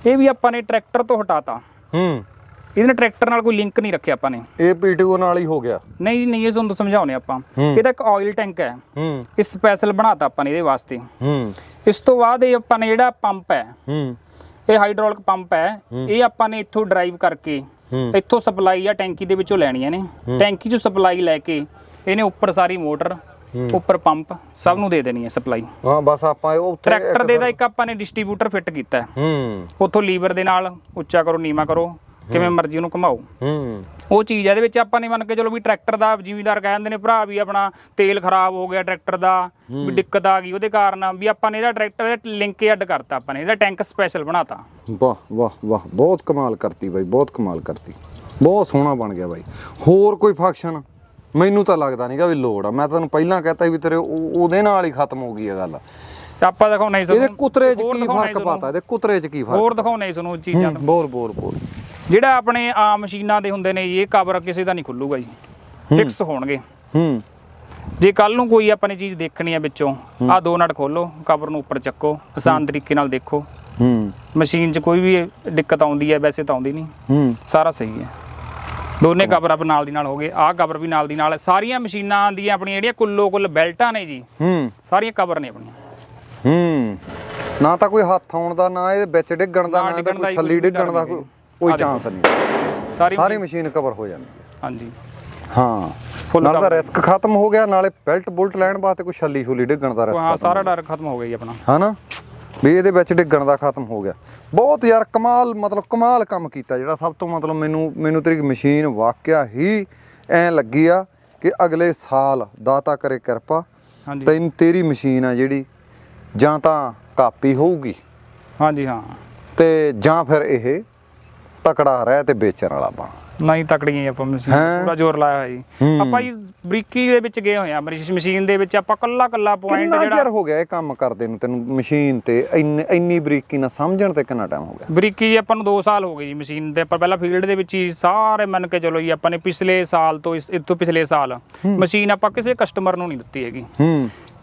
ਇਹ ਵੀ ਆਪਾਂ ਨੇ ਟਰੈਕਟਰ ਤੋਂ ਹਟਾਤਾ। ਹੂੰ। ਇਹਦੇ ਨਾਲ ਟਰੈਕਟਰ ਨਾਲ ਕੋਈ ਲਿੰਕ ਨਹੀਂ ਰੱਖਿਆ ਆਪਾਂ ਨੇ। ਇਹ ਪੀਟੀਓ ਨਾਲ ਹੀ ਹੋ ਗਿਆ। ਨਹੀਂ ਨਹੀਂ ਇਹ ਤੁਹਾਨੂੰ ਸਮਝਾਉਣੇ ਆਪਾਂ। ਇਹਦਾ ਇੱਕ ਆਇਲ ਟੈਂਕ ਹੈ। ਇਹ ਸਪੈਸ਼ਲ ਬਣਾਤਾ ਆਪਾਂ ਨੇ ਇਹਦੇ ਵਾਸਤੇ। ਹੂੰ। ਇਸ ਤੋਂ ਬਾਅਦ ਇਹ ਆਪਾਂ ਨੇ ਜਿਹੜਾ ਪੰਪ ਹੈ ਹੂੰ। ਇਹ ਹਾਈਡ੍ਰੋਲਿਕ ਪੰਪ ਹੈ। ਇਹ ਆਪਾਂ ਨੇ ਇੱਥੋਂ ਡਰਾਈਵ ਕਰਕੇ। ਇੱਥੋਂ ਸਪਲਾਈ ਆ ਟੈਂਕੀ ਦੇ ਵਿੱਚੋਂ ਲੈਣੀਆਂ ਨੇ। ਟੈਂਕੀ 'ਚੋਂ ਸਪਲਾਈ ਲੈ ਕੇ ਇਹਨੇ ਉੱਪਰ ਸਾਰੀ ਮੋਟਰ ਉੱਪਰ ਪੰਪ ਸਭ ਨੂੰ ਦੇ ਦੇਣੀ ਹੈ ਸਪਲਾਈ ਹਾਂ ਬਸ ਆਪਾਂ ਇਹ ਉੱਥੇ ਟਰੈਕਟਰ ਦੇ ਦਾ ਇੱਕ ਆਪਾਂ ਨੇ ਡਿਸਟ੍ਰੀਬਿਊਟਰ ਫਿੱਟ ਕੀਤਾ ਹੂੰ। ਉੱਥੋਂ ਲੀਵਰ ਦੇ ਨਾਲ ਉੱਚਾ ਕਰੋ ਨੀਵਾ ਕਰੋ। ਕਿਵੇਂ ਮਰਜ਼ੀ ਉਹਨੂੰ ਘੁਮਾਓ। ਹੂੰ। ਉਹ ਚੀਜ਼ ਹੈ ਇਹਦੇ ਵਿੱਚ ਆਪਾਂ ਨੇ ਮੰਨ ਕੇ ਚਲੋ ਵੀ ਟਰੈਕਟਰ ਦਾ ਜ਼ਿਮੀਦਾਰ ਕਹਿੰਦੇ ਨੇ ਭਰਾ ਵੀ ਆਪਣਾ ਤੇਲ ਖਰਾਬ ਹੋ ਗਿਆ ਟਰੈਕਟਰ ਦਾ ਵੀ ਦਿੱਕਤ ਆ ਗਈ ਉਹਦੇ ਕਾਰਨ ਵੀ ਆਪਾਂ ਨੇ ਇਹਦਾ ਟਰੈਕਟਰ ਦਾ ਲਿੰਕ ਅੱਡ ਕਰਤਾ ਆਪਾਂ ਨੇ ਇਹਦਾ ਟੈਂਕ ਸਪੈਸ਼ਲ ਬਣਾਤਾ। ਵਾਹ ਵਾਹ ਵਾਹ ਬਹੁਤ ਕਮਾਲ ਕਰਤੀ ਬਾਈ ਬਹੁਤ ਕਮਾਲ ਕਰਤੀ। ਬਹੁਤ ਸੋਹਣਾ ਬਣ ਗਿਆ ਬਾਈ। ਹੋਰ ਕੋਈ ਫੰਕਸ਼ਨ ਮੈਨੂੰ ਤਾਂ ਲੱਗਦਾ ਨਹੀਂਗਾ ਵੀ ਲੋੜ ਆ। ਮੈਂ ਤੁਹਾਨੂੰ ਪਹਿਲਾਂ ਕਹਤਾ ਵੀ ਤੇਰੇ ਉਹ- ਉਹਦੇ ਨਾਲ ਹੀ ਖਤਮ ਹੋ ਗਈ ਇਹ ਗੱਲ। ਆਪਾਂ ਦਿਖਾਉਣਾ ਹੀ ਇਹਦੇ ਕੁਤਰੇ 'ਚ ਕੀ ਫ਼ਰਕ ਪਾਤਾ? ਇਹਦੇ ਕੁਤਰੇ 'ਚ ਕੀ ਫ਼ਰਕ ਹੋਰ ਦਿਖਾਉਣਾ ਹੀ ਤੁਹਾਨੂੰ ਚੀਜ਼ਾਂ ਬੋਲ ਬੋਲ ਬੋਲ। ਜਿਹੜਾ ਆਪਣੇ ਆਮ ਮਸ਼ੀਨਾਂ ਦੇ ਹੁੰਦੇ ਨੇ ਇਹ ਕਵਰ ਕਿਸੇ ਦਾ ਨਹੀਂ ਖੁੱਲੂਗਾ ਜੀ। ਫਿਕਸ ਹੋਣਗੇ। ਹੂੰ। ਜੇ ਕੱਲ ਨੂੰ ਕੋਈ ਆਪਾਂ ਨੇ ਚੀਜ਼ ਦੇਖਣੀ ਹੈ ਵਿੱਚੋਂ ਆਹ ਦੋ ਨਟ ਖੋਲੋ ਕਵਰ ਨੂੰ ਉੱਪਰ ਚੱਕੋ ਆਸਾਨ ਤਰੀਕੇ ਨਾਲ ਦੇਖੋ। ਹੂੰ। ਮਸ਼ੀਨ 'ਚ ਕੋਈ ਵੀ ਦਿੱਕਤ ਆਉਂਦੀ ਹੈ ਵੈਸੇ ਤਾਂ ਆਉਂਦੀ ਨਹੀਂ। ਹੂੰ। ਸਾਰਾ ਸਹੀ ਹੈ ਦੋਨੇ ਕਵਰ ਆਪ ਨਾਲ ਦੀ ਨਾਲ ਹੋ ਗਏ ਆਹ ਕਵਰ ਵੀ ਨਾਲ ਦੀ ਨਾਲ। ਸਾਰੀਆਂ ਮਸ਼ੀਨਾਂ ਦੀਆਂ ਆਪਣੀਆਂ ਜਿਹੜੀਆਂ ਕੁੱਲੋ ਕੁੱਲ ਬੈਲਟਾਂ ਨੇ ਜੀ ਹੂੰ। ਸਾਰੀਆਂ ਕਵਰ ਨੇ ਆਪਣੀਆਂ। ਹੂੰ। ਨਾ ਤਾਂ ਕੋਈ ਹੱਥ ਆਉਣ ਦਾ ਨਾ ਇਹਦੇ ਵਿੱਚ ਡਿੱਗਣ ਦਾ ਨਾ ਕੋਈ ਹੀ ਛੱਲੀ ਡਿੱਗਣ ਦਾ ਕੋਈ। ਕੋਈ। ਚਾਂਸ ਨਹੀਂ। ਸਾਰੀ ਸਾਰੀ ਮਸ਼ੀਨ ਕਵਰ ਹੋ ਜਾਂਦੀ ਹੈ। ਹਾਂਜੀ। ਹਾਂ। ਨਾਲ ਦਾ। ਰਿਸਕ ਖਤਮ ਹੋ ਗਿਆ ਨਾਲੇ ਬੈਲਟ ਬੁਲਟ ਲੈਣ ਵਾਸਤੇ ਕੋਈ ਛੱਲੀ ਛੁਲੀ ਡਿੱਗਣ ਦਾ ਰਿਸਕ ਹਾਂ ਸਾਰਾ ਡਰ ਖਤਮ ਹੋ ਗਿਆ ਜੀ ਆਪਣਾ। ਹਨਾ? ਵੀ ਇਹਦੇ ਵਿੱਚ ਡਿੱਗਣ ਦਾ ਖਤਮ ਹੋ ਗਿਆ। ਬਹੁਤ ਯਾਰ ਕਮਾਲ ਮਤਲਬ ਕਮਾਲ ਕੰਮ ਕੀਤਾ ਜਿਹੜਾ ਸਭ ਤੋਂ ਮਤਲਬ ਮੈਨੂੰ ਮੈਨੂੰ ਤੇਰੀ ਮਸ਼ੀਨ ਵਾਕਿਆ ਹੀ ਐ ਲੱਗੀ ਆ ਕਿ ਅਗਲੇ ਸਾਲ ਦਾਤਾ ਕਰੇ ਕਿਰਪਾ ਤੈਨੂੰ ਤੇਰੀ ਮਸ਼ੀਨ ਆ ਜਿਹੜੀ ਜਾਂ ਤਾਂ ਕਾਪੀ ਹੋਊਗੀ। ਹਾਂਜੀ ਹਾਂ। ਤੇ ਜਾਂ ਫਿਰ ਇਹ ਤਕੜਾ ਰਹਿ ਤੇ ਵੇਚਣ ਵਾਲਾ ਬਣ। ਨਹੀਂ ਤਕੜੀਆਂ ਜੀ ਆਪਾਂ ਮਸ਼ੀਨ? ਪੂਰਾ ਜ਼ੋਰ ਲਾਇਆ ਹੋਇਆ ਜੀ। ਆਪਾਂ ਜੀ ਬਰੀਕੀ ਦੇ ਵਿੱਚ ਗਏ ਹੋਏ ਆ ਮਸ਼ੀਨ ਦੇ ਵਿੱਚ ਆਪਾਂ ਕੱਲਾ ਕੱਲਾ ਪੁਆਇੰਟ ਕਿੰਨਾ ਚਿਰ ਜਿਹੜਾ ਹੋ ਗਿਆ ਇਹ ਕੰਮ ਕਰਦੇ ਨੂੰ ਤੈਨੂੰ ਮਸ਼ੀਨ ਤੇ? ਇੰਨੇ ਬਰੀਕੀ ਨਾਲ ਸਮਝਣ ਤੇ ਕਿੰਨਾ ਟਾਈਮ ਹੋ ਗਿਆ? ਬਰੀਕੀ ਆਪਾਂ ਨੂੰ 2 ਸਾਲ ਹੋ ਗਏ ਜੀ ਮਸ਼ੀਨ ਤੇ ਆਪਾਂ ਪਹਿਲਾਂ ਫੀਲਡ ਦੇ ਵਿੱਚ ਹੀ ਸਾਰੇ ਮੰਨ ਕੇ ਚਲੋ ਜੀ ਆਪਾਂ ਨੇ ਪਿਛਲੇ ਸਾਲ ਤੋਂ ਇਸ ਤੋਂ ਪਿਛਲੇ ਸਾਲ ਮਸ਼ੀਨ ਆਪਾਂ ਕਿਸੇ ਕਸਟਮਰ ਨੂੰ ਨਹੀਂ ਦਿੱਤੀ ਹੈਗੀ।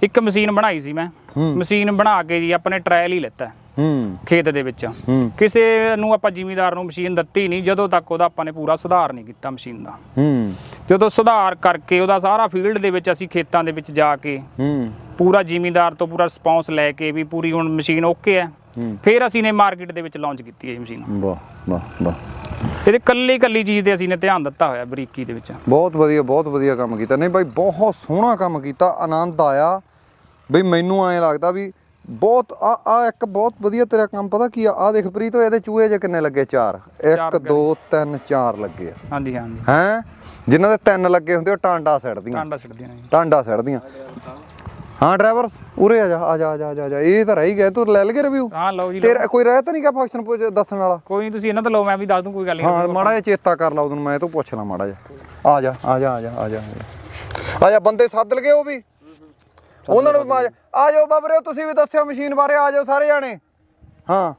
ਇੱਕ ਮਸ਼ੀਨ ਬਣਾਈ ਸੀ ਮੈਂ। ਮਸ਼ੀਨ ਬਣਾ ਕੇ ਜੀ ਆਪਣੇ ਟ੍ਰਾਇਲ ਹੀ ਲੈਤਾ। ਹੂੰ। ਖੇਤ ਦੇ ਵਿੱਚ। ਹੂੰ। ਕਿਸੇ ਨੂੰ ਆਪਾਂ ਜ਼ਿਮੀਦਾਰ ਨੂੰ ਮਸ਼ੀਨ ਦਿੱਤੀ ਨਹੀਂ ਜਦੋਂ ਤੱਕ ਉਹਦਾ ਆਪਾਂ ਨੇ ਪੂਰਾ ਸੁਧਾਰ ਨਹੀਂ ਕੀਤਾ ਮਸ਼ੀਨ ਦਾ। ਹੂੰ। ਜਦੋਂ ਸੁਧਾਰ ਕਰਕੇ ਉਹਦਾ ਸਾਰਾ ਫੀਲਡ ਦੇ ਵਿੱਚ ਅਸੀਂ ਖੇਤਾਂ ਦੇ ਵਿੱਚ ਜਾ ਕੇ ਹੂੰ। ਪੂਰਾ ਜ਼ਿਮੀਦਾਰ ਤੋਂ ਪੂਰਾ ਰਿਸਪੌਂਸ ਲੈ ਕੇ ਵੀ ਪੂਰੀ ਹੁਣ ਮਸ਼ੀਨ ਓਕੇ ਹੈ। ਫਿਰ ਅਸੀਂ ਨੇ ਮਾਰਕੀਟ ਦੇ ਵਿੱਚ ਲਾਂਚ ਕੀਤੀ ਹੈ ਇਹ ਮਸ਼ੀਨ। ਵਾਹ ਵਾਹ ਵਾਹ। ਇਹਦੇ ਕੱਲੀ ਕੱਲੀ ਚੀਜ਼ ਤੇ ਅਸੀਂ ਨੇ ਧਿਆਨ ਦਿੱਤਾ ਹੋਇਆ ਬਰੀਕੀ ਦੇ ਵਿੱਚ। ਬਹੁਤ ਵਧੀਆ ਬਹੁਤ ਵਧੀਆ ਕੰਮ ਕੀਤਾ। ਨਹੀਂ ਬਾਈ ਬਹੁਤ ਸੋਹਣਾ ਕੰਮ ਕੀਤਾ। ਆਨੰਦ ਆਇਆ। ਬਈ ਮੈਨੂੰ ਐਂ ਲੱਗਦਾ ਵੀ ਬਹੁਤ ਆ ਆ ਇੱਕ ਬਹੁਤ ਵਧੀਆ ਤੇਰਾ ਕੰਮ ਪਤਾ ਕੀ ਆ? ਆ ਦੇਖ ਪ੍ਰੀਤ ਇਹਦੇ ਚੂਹੇ ਜੇ ਕਿੰਨੇ ਲੱਗੇ? ਚਾਰ। 1 ਚਾਰ 2 3 4 ਲੱਗੇ ਆ। ਹਾਂਜੀ ਹਾਂਜੀ। ਹੈ? ਜਿਨ੍ਹਾਂ ਦੇ ਤਿੰਨ ਲੱਗੇ ਹੁੰਦੇ ਉਹ ਟਾਂਡਾ ਸੜਦੀਆਂ। ਜੀ। ਟਾਂਡਾ ਸੜਦੀਆਂ। ਹਾਂ ਡਰਾਈਵਰ ਉਰੇ ਆ ਜਾ ਆ ਜਾ ਆ ਜਾ, ਆ ਇਹ ਤਾਂ ਰਹਿ ਗਿਆ ਤੂੰ ਲੈ ਲਗੇ ਰਿਵਿਊ। ਹਾਂ ਲਓ ਜੀ। ਤੇਰਾ ਕੋਈ ਰਹਿ ਤਾਂ ਨਹੀਂ ਕਾ ਫੰਕਸ਼ਨ ਦੱਸਣ ਵਾਲਾ? ਕੋਈ ਨਹੀਂ ਤੁਸੀਂ ਇਹਨਾਂ ਤੋਂ ਲਓ ਮੈਂ ਵੀ ਦੱਸ ਦੂੰ ਕੋਈ ਗੱਲ ਨਹੀਂ ਹਾਂ ਮਾੜਾ ਜਿਹਾ ਚੇਤਾ ਕਰ ਲਾ ਉਹਨੂੰ ਮੈਂ ਤੋਂ ਪੁੱਛ ਲਾ ਮਾੜਾ ਜਿਹਾ। ਆ ਜਾ ਆ ਜਾ ਆ ਜਾ ਆ ਜਾ ਆ ਜਾ। ਆ ਜਾ ਬੰਦੇ ਸੱਦ ਲਗੇ ਉਹ ਵੀ। ਉਹਨਾਂ ਨੂੰ ਵੀ ਆ ਜਾਓ ਬਾਬਰੇ ਤੁਸੀਂ ਵੀ ਦੱਸਿਓ ਮਸ਼ੀਨ ਬਾਰੇ ਆ ਜਾਓ ਸਾਰੇ ਜਾਣੇ। ਹਾਂ।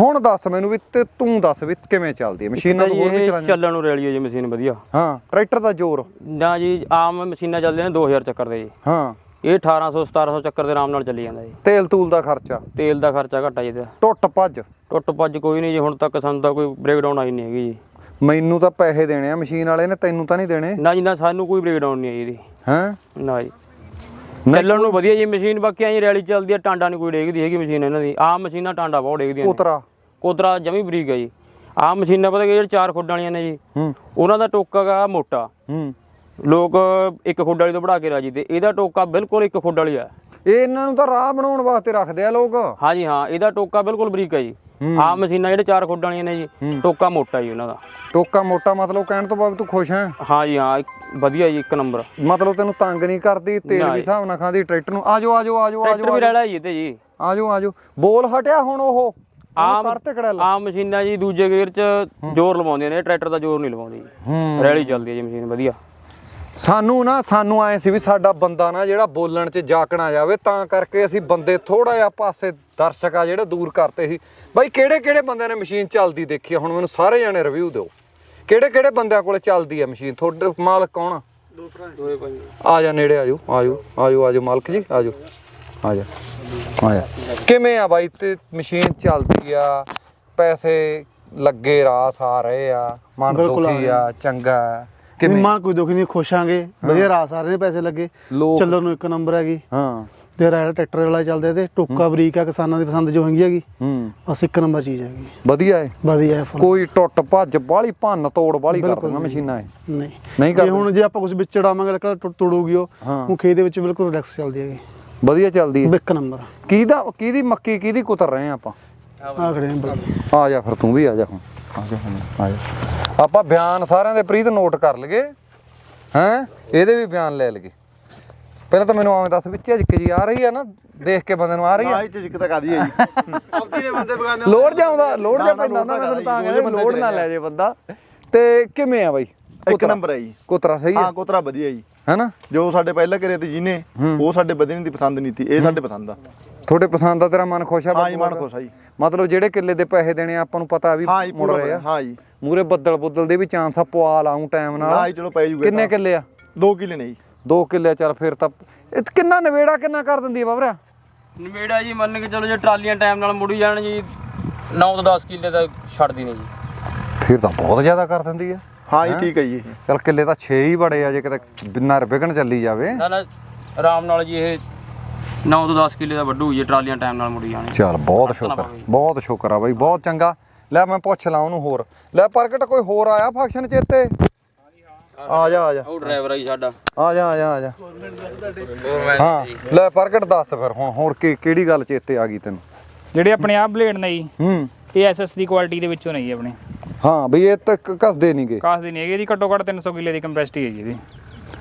ਹੁਣ ਦੱਸ ਮੈਨੂੰ ਵੀ ਤੇ ਤੂੰ ਦੱਸ ਵੀ ਕਿਵੇਂ ਚੱਲਦੀ ਹੈ? ਮਸ਼ੀਨਾਂ ਤੋਂ ਹੋਰ ਵੀ ਚਲਾਉਂਦੇ ਚੱਲਣ ਨੂੰ ਰੈਲੀ ਹੈ ਜੀ ਮਸ਼ੀਨ ਵਧੀਆ। ਹਾਂ ਟਰੈਕਟਰ ਦਾ ਜ਼ੋਰ। ਨਾ ਜੀ ਆਮ ਮਸ਼ੀਨਾਂ ਚੱਲਦੀਆਂ ਨੇ 2000 ਚੱਕਰ ਦੇ। ਜੀ ਹਾਂ। ਇਹ 1800 1700 ਚੱਕਰ ਦੇ ਆਰਾਮ ਨਾਲ ਚੱਲੀ ਜਾਂਦਾ ਜੀ। ਤੇਲ ਤੂਲ ਦਾ ਖਰਚਾ। ਤੇਲ ਦਾ ਖਰਚਾ ਘਟਾ ਜੀ ਟੁੱਟ ਭੱਜ। ਟੁੱਟ ਭੱਜ ਕੋਈ ਨਹੀਂ ਜੀ ਹੁਣ ਤੱਕ ਸਾਨੂੰ ਤਾਂ ਕੋਈ ਬ੍ਰੇਕਡਾਊਨ ਆਈ ਨਹੀਂ ਹੈਗੀ ਜੀ। ਮੈਨੂੰ ਤਾਂ ਪੈਸੇ ਦੇਣੇ ਆ ਮਸ਼ੀਨ ਵਾਲੇ ਨੇ ਤੈਨੂੰ ਤਾਂ ਨਹੀਂ ਦੇਣੇ? ਨਾ ਜੀ ਨਾ ਸਾਨੂੰ ਕੋਈ ਬ੍ਰੇਕਡਾਊਨ ਨਹੀਂ ਆਈ ਇਹਦੀ। ਹੈਂ? ਨਾ ਜੀ। ਚੱਲਣ ਨੂੰ ਵਧੀਆ ਜੀ ਮਸ਼ੀਨ ਬਾਕੀ ਐਂ ਰੈਲੀ ਚੱਲਦੀ ਆ ਟਾਂਡਾ ਨਹੀਂ ਕੋਈ ਡੇਗਦੀ ਹੈਗੀ ਮਸ਼ੀਨ ਇਹਨਾਂ ਦੀ। ਆਮ ਮਸ਼ੀਨਾਂ ਟਾਂਡਾ ਬਹੁਤ ਡੇਗਦੀਆਂ ਨੇ। ਉਤਰਾ ਕੋਤਰਾ ਜਮੀ ਬਰੀਕ ਹੈ ਜੀ। ਆਮ ਮਸ਼ੀਨਾਂ ਪਤਾ ਕਿ ਜਿਹੜੇ ਚਾਰ ਖੁੱਡ ਵਾਲੀਆਂ ਨੇ ਜੀ ਹੂੰ। ਉਹਨਾਂ ਦਾ ਟੋਕਾ ਗਾ ਮੋਟਾ। ਹੂੰ। ਲੋਕ ਇੱਕ ਖੁੱਡ ਵਾਲੀ ਤੋਂ ਬੜਾ ਕੇ ਰਾਜੀ ਤੇ ਇਹਦਾ ਟੋਕਾ ਬਿਲਕੁਲ ਇੱਕ ਖੁੱਡ ਵਾਲੀ ਆ। ਇਹ ਇਹਨਾਂ ਨੂੰ ਤਾਂ ਰਾਹ ਬਣਾਉਣ ਵਾਸਤੇ ਰੱਖਦੇ ਆ ਲੋਕ। ਹਾਂਜੀ ਹਾਂ ਇਹਦਾ ਟੋਕਾ ਬਿਲਕੁਲ ਬਰੀਕ ਹੈ ਜੀ। ਆਮ ਮਸ਼ੀਨਾਂ ਜਿਹੜੇ ਚਾਰ ਖੁੱਡ ਵਾਲੀਆਂ ਨੇ ਜੀ ਟੋਕਾ ਮੋਟਾ ਜੀ ਉਹਨਾਂ ਦਾ। ਟੋਕਾ ਮੋਟਾ ਮਤਲਬ ਕਹਿਣ ਤੋਂ ਬਾਅਦ ਤੂੰ ਖੁਸ਼ ਹੈ? ਹਾਂ ਜੀ ਹਾਂ ਵਧੀਆ ਜੀ ਇੱਕ ਨੰਬਰ। ਮਤਲਬ ਤੈਨੂੰ ਤੰਗ ਨਹੀਂ ਕਰਦੀ ਤੇਲ ਵੀ ਹਿਸਾਬ ਨਾਲ ਖਾਂਦੀ ਟਰੈਕਟਰ ਨੂੰ। ਆਜੋ ਆਜੋ ਆਜੋ ਟਰੈਕਟਰ ਆਜੋ। ਵੀ ਰੈਲਾ ਜੀ ਤੇ ਜੀ। ਆਜੋ ਆਜੋ। ਬੋਲ ਹਟਿਆ ਹੁਣ ਉਹ। ਆਮ ਕਰ ਤੇ ਕੜੈਲ। ਆਮ ਮਸ਼ੀਨਾਂ ਜੀ ਦੂਜੇ ਗੇਅਰ 'ਚ ਜ਼ੋਰ ਲਵਾਉਂਦੀਆਂ ਨੇ ਟਰੈਕਟਰ ਦਾ ਜ਼ੋਰ ਨਹੀਂ ਲਵਾਉਂਦੀ। ਰੈਲੀ ਚੱਲਦੀ ਹੈ ਜੀ ਮਸ਼ੀਨ ਵਧੀਆ। ਸਾਨੂੰ ਨਾ ਸਾਨੂੰ ਆਏ ਸੀ ਵੀ ਸਾਡਾ ਬੰਦਾ ਨਾ ਜਿਹੜਾ ਬੋਲਣ 'ਚ ਜਾਕਣਾ ਜਾਵੇ ਤਾਂ ਕਰਕੇ ਅਸੀਂ ਬੰਦੇ ਥੋੜਾ ਜਿਹਾ ਪਾਸੇ ਦਰਸ਼ਕ ਆ ਜਿਹੜੇ ਦੂਰ ਕਰਤੇ ਸੀ। ਬਾਈ ਕਿਹੜੇ ਕਿਹੜੇ ਬੰਦਿਆਂ ਨੇ ਮਸ਼ੀਨ ਚੱਲਦੀ ਦੇਖੀ ਆ? ਹੁਣ ਮੈਨੂੰ ਸਾਰੇ ਜਾਣੇ ਰਿਵਿਊ ਦਿਓ। ਕਿਹੜੇ ਕਿਹੜੇ ਬੰਦਿਆਂ ਕੋਲੇ ਚੱਲਦੀ ਹੈ ਮਸ਼ੀਨ? ਤੁਹਾਡੇ ਮਾਲਕ ਕੌਣ ਆ? ਆ ਜਾ ਨੇੜੇ ਆਜੋ ਆਜੋ ਆਜੋ ਆਜੋ ਮਾਲਕ ਜੀ ਆਜੋ ਆ ਜਾ ਆ ਜਾ। ਕਿਵੇਂ ਆ ਬਾਈ ਤੇ ਮਸ਼ੀਨ ਚੱਲਦੀ ਆ? ਪੈਸੇ ਲੱਗੇ ਰਾਸ ਆ ਰਹੇ ਆ ਮਨ ਆ ਦੁਖੀ ਆ ਚੰਗਾ ਆ। ਕਿਵੇਂ ਕਿਵੇਂ? ਮਾਂ ਕੋਈ ਦੁੱਖ ਨਹੀਂ ਖੁਸ਼ਾਂਗੇ ਵਧੀਆ ਰਾਤ ਸਾਰੇ ਨੇ ਪੈਸੇ ਲੱਗੇ। ਚੱਲਣ ਨੂੰ ਇੱਕ ਨੰਬਰ ਹੈਗੀ। ਹਾਂ। ਤੇ ਰਾਇਲ ਟਰੈਕਟਰ ਵਾਲਾ ਚੱਲਦੇ ਤੇ ਟੁੱਕਾ ਬਰੀਕ ਆ ਕਿਸਾਨਾਂ ਦੀ ਪਸੰਦ ਜੋ ਹੈਗੀ ਹੈਗੀ। ਹੂੰ। ਬਸ ਇੱਕ ਨੰਬਰ ਚੀਜ਼ ਹੈਗੀ। ਵਧੀਆ ਹੈ ਵਧੀਆ ਹੈ। ਕੋਈ ਟੁੱਟ ਭੱਜ ਬਾਲੀ ਭੰਨ ਤੋੜ ਬਾਲੀ ਕਰ ਬਿਲਕੁਲ ਦਿੰਦਾ ਮਸ਼ੀਨਾਂ ਇਹ ਨਹੀਂ। ਨਹੀਂ ਕਰਦੇ। ਹੁਣ ਜੇ ਆਪਾਂ ਕੁਝ ਵਿੱਚ ਚੜਾਵਾਂਗੇ ਲੱਕੜ ਤੋੜੂਗੀ ਉਹ। ਹਾਂ। ਹੁਣ ਖੇਤ ਦੇ ਵਿੱਚ ਬਿਲਕੁਲ ਰਿਲੈਕਸ ਚੱਲਦੀ ਹੈਗੀ। ਵਧੀਆ ਚੱਲਦੀ ਹੈ ਇੱਕ ਨੰਬਰ। ਕਿਹਦਾ ਕਿਹਦੀ ਮੱਕੀ ਕਿਹਦੀ ਕੁਤਰ ਰਹੇ ਆ ਆਪਾਂ? ਆ ਖੜੇ। ਆ ਜਾ ਫਿਰ ਤੂੰ ਵੀ ਆ ਜਾ ਹੁਣ। ਆ ਜਾ ਹੁਣ ਆ ਜਾ। ਆਪਾਂ ਬਿਆਨ ਸਾਰਿਆਂ ਦੇ ਪ੍ਰੀਤ ਨੋਟ ਕਰ ਲਗੇ ਹੈਂ? ਇਹਦੇ ਵੀ ਬਿਆਨ ਲੈ ਲਗੇ ਪਹਿਲਾਂ ਤਾਂ ਮੈਨੂੰ ਆਵੇਂ ਦੱਸ ਵਿੱਚ ਝਿਜਕ ਜੀ ਆ ਰਹੀ ਆ ਨਾ ਦੇਖ ਕੇ ਬੰਦੇ ਨੂੰ ਆ ਰਹੀ ਆ। ਆਈ ਝਿਜਕ ਤਾਂ ਕਾਦੀ ਹੈ ਜੀ। ਆਪਦੀ ਨੇ ਬੰਦੇ ਬਗਾਨੇ ਲੋੜ ਜਾਉਂਦਾ ਲੋੜ ਨਾ, ਜਾ ਨਾ, ਪੈਂਦਾ ਲੋੜ ਮੈਂ ਤੈਨੂੰ ਤਾਂ ਕਹਿੰਦਾ ਲੋੜ ਨਾ ਲੈ ਜੇ ਬੰਦਾ। ਤੇ ਕਿਵੇਂ ਆ ਬਾਈ? ਇੱਕ? ਨੰਬਰ ਹੈ ਜੀ। ਕੁਤਰਾ ਸਹੀ ਹੈ ਹਾਂ ਕੋਤਰਾ ਵਧੀਆ ਜੀ। ਹੈਨਾ? ਜੋ ਸਾਡੇ ਪਹਿਲਾਂ ਕਰੇ ਤੇ ਜਿਹਨੇ ਉਹ ਸਾਡੇ ਬਦਨੀ ਦੀ ਪਸੰਦ ਨਹੀਂ ਸੀ ਇਹ ਸਾਡੇ ਪਸੰਦ ਆ। ਤੁਹਾਡੇ ਪਸੰਦ ਦਾ ਤੇਰਾ ਮਨ ਖੁਸ਼ ਆ ਹਾਂ ਜੀ ਮਨ? ਖੁਸ਼ ਆ ਜੀ। ਮਤਲਬ ਜਿਹੜੇ ਕਿੱਲੇ ਦੇ ਪੈਸੇ ਦੇਣੇ ਆ ਆਪਾਂ ਨੂੰ ਪਤਾ ਵੀ ਹਾਂ ਜੀ ਮੁੜ ਰਹੇ ਆ। ਹਾਂ ਜੀ। ਮੂਰੇ ਬੱਦਲ ਬੁੱਦਲ ਦੇ ਵੀ ਚਾਂਸ ਆ ਪਵਾ ਲਾਉਂ ਟਾਈਮ ਨਾਲ। ਜੀ ਚਲੋ ਪੈ ਜੂਗਾ ਕਿੰਨੇ ਕਿੱਲੇ ਆ? 2 ਕਿੱਲੇ ਨੇ ਜੀ। 2 ਕਿੱਲੇ ਚੱਲ ਫਿਰ ਤਾਂ। ਇਹ ਕਿੰਨਾ ਨਵੇੜਾ ਕਿੰਨਾ ਕਰ ਦਿੰਦੀ ਆ ਬਾਬਰਾ? ਨਵੇੜਾ ਜੀ ਮੰਨ ਕੇ ਚਲੋ ਜੇ ਟਰਾਲੀਆਂ ਟਾਈਮ ਨਾਲ ਮੁੜੀ ਜਾਣ ਜੀ 9 ਤੋਂ 10 ਕਿੱਲੇ ਦਾ ਛੱਡਦੀ ਨੇ ਜੀ। ਫਿਰ ਤਾਂ ਬਹੁਤ ਜ਼ਿਆਦਾ ਕਰ ਦਿੰਦੀ ਆ। ਹਾਂ ਜੀ ਠੀਕ ਹੈ ਜੀ। ਚੱਲ ਕਿੱਲੇ ਤਾਂ 6 ਹੀ ਬੜੇ ਆ ਜੇ ਕਿਤੇ ਬਿਨਾਂ ਵਿਗਣ ਚੱਲੀ ਜਾਵੇ। ਨਾ ਨਾ ਆਰਾਮ ਨਾਲ ਜੀ ਇਹ 9 ਤੋਂ 10 ਕਿੱਲੇ ਦਾ ਵੱਡੂ ਜੀ ਟਰਾਲੀਆਂ ਟਾਈਮ ਨਾਲ ਮੁੜੀ ਜਾਣ। ਚੱਲ ਬਹੁਤ ਸ਼ੁਕਰ ਬਹੁਤ ਸ਼ੁਕਰ ਆ ਬਾਈ ਬਹੁਤ ਚੰਗਾ। ਲੈ ਮੈਂ ਪੁੱਛ ਲਾਂ ਉਹਨੂੰ ਹੋਰ। ਲੈ ਪ੍ਰਗਟ ਕੋਈ ਹੋਰ ਆਇਆ ਫੰਕਸ਼ਨ ਚ ਇੱਥੇ? ਆ ਜਾ ਆ ਜਾ। ਉਹ ਡਰਾਈਵਰ ਆ ਜੀ ਸਾਡਾ। ਆ ਜਾ ਆ ਜਾ ਆ ਜਾ। ਹਾਂ ਲੈ ਪ੍ਰਗਟ ਦੱਸ ਫਿਰ ਹੁਣ ਹੋਰ ਕੀ ਕਿਹੜੀ ਗੱਲ ਚੇਤੇ ਆ ਗਈ ਤੈਨੂੰ? ਜਿਹੜੇ ਆਪਣੇ ਆ ਬਲੇਡ ਨੇ ਜੀ ਹੂੰ। ਇਹ ਐਸਐਸ ਦੀ ਕੁਆਲਿਟੀ ਦੇ ਵਿੱਚੋਂ ਨਹੀਂ ਆਪਣੇ। ਹਾਂ ਬਈ ਇਹ ਤੱਕ ਕੱਸਦੇ ਨਹੀਂਗੇ ਕਾਸ ਦੀ ਨਹੀਂ ਹੈਗੀ ਇਹਦੀ ਘੱਟੋ ਘੱਟ 300 ਕਿੱਲੇ ਦੀ ਕੰਪੈਸਿਟੀ ਹੈ ਜੀ ਇਹਦੀ।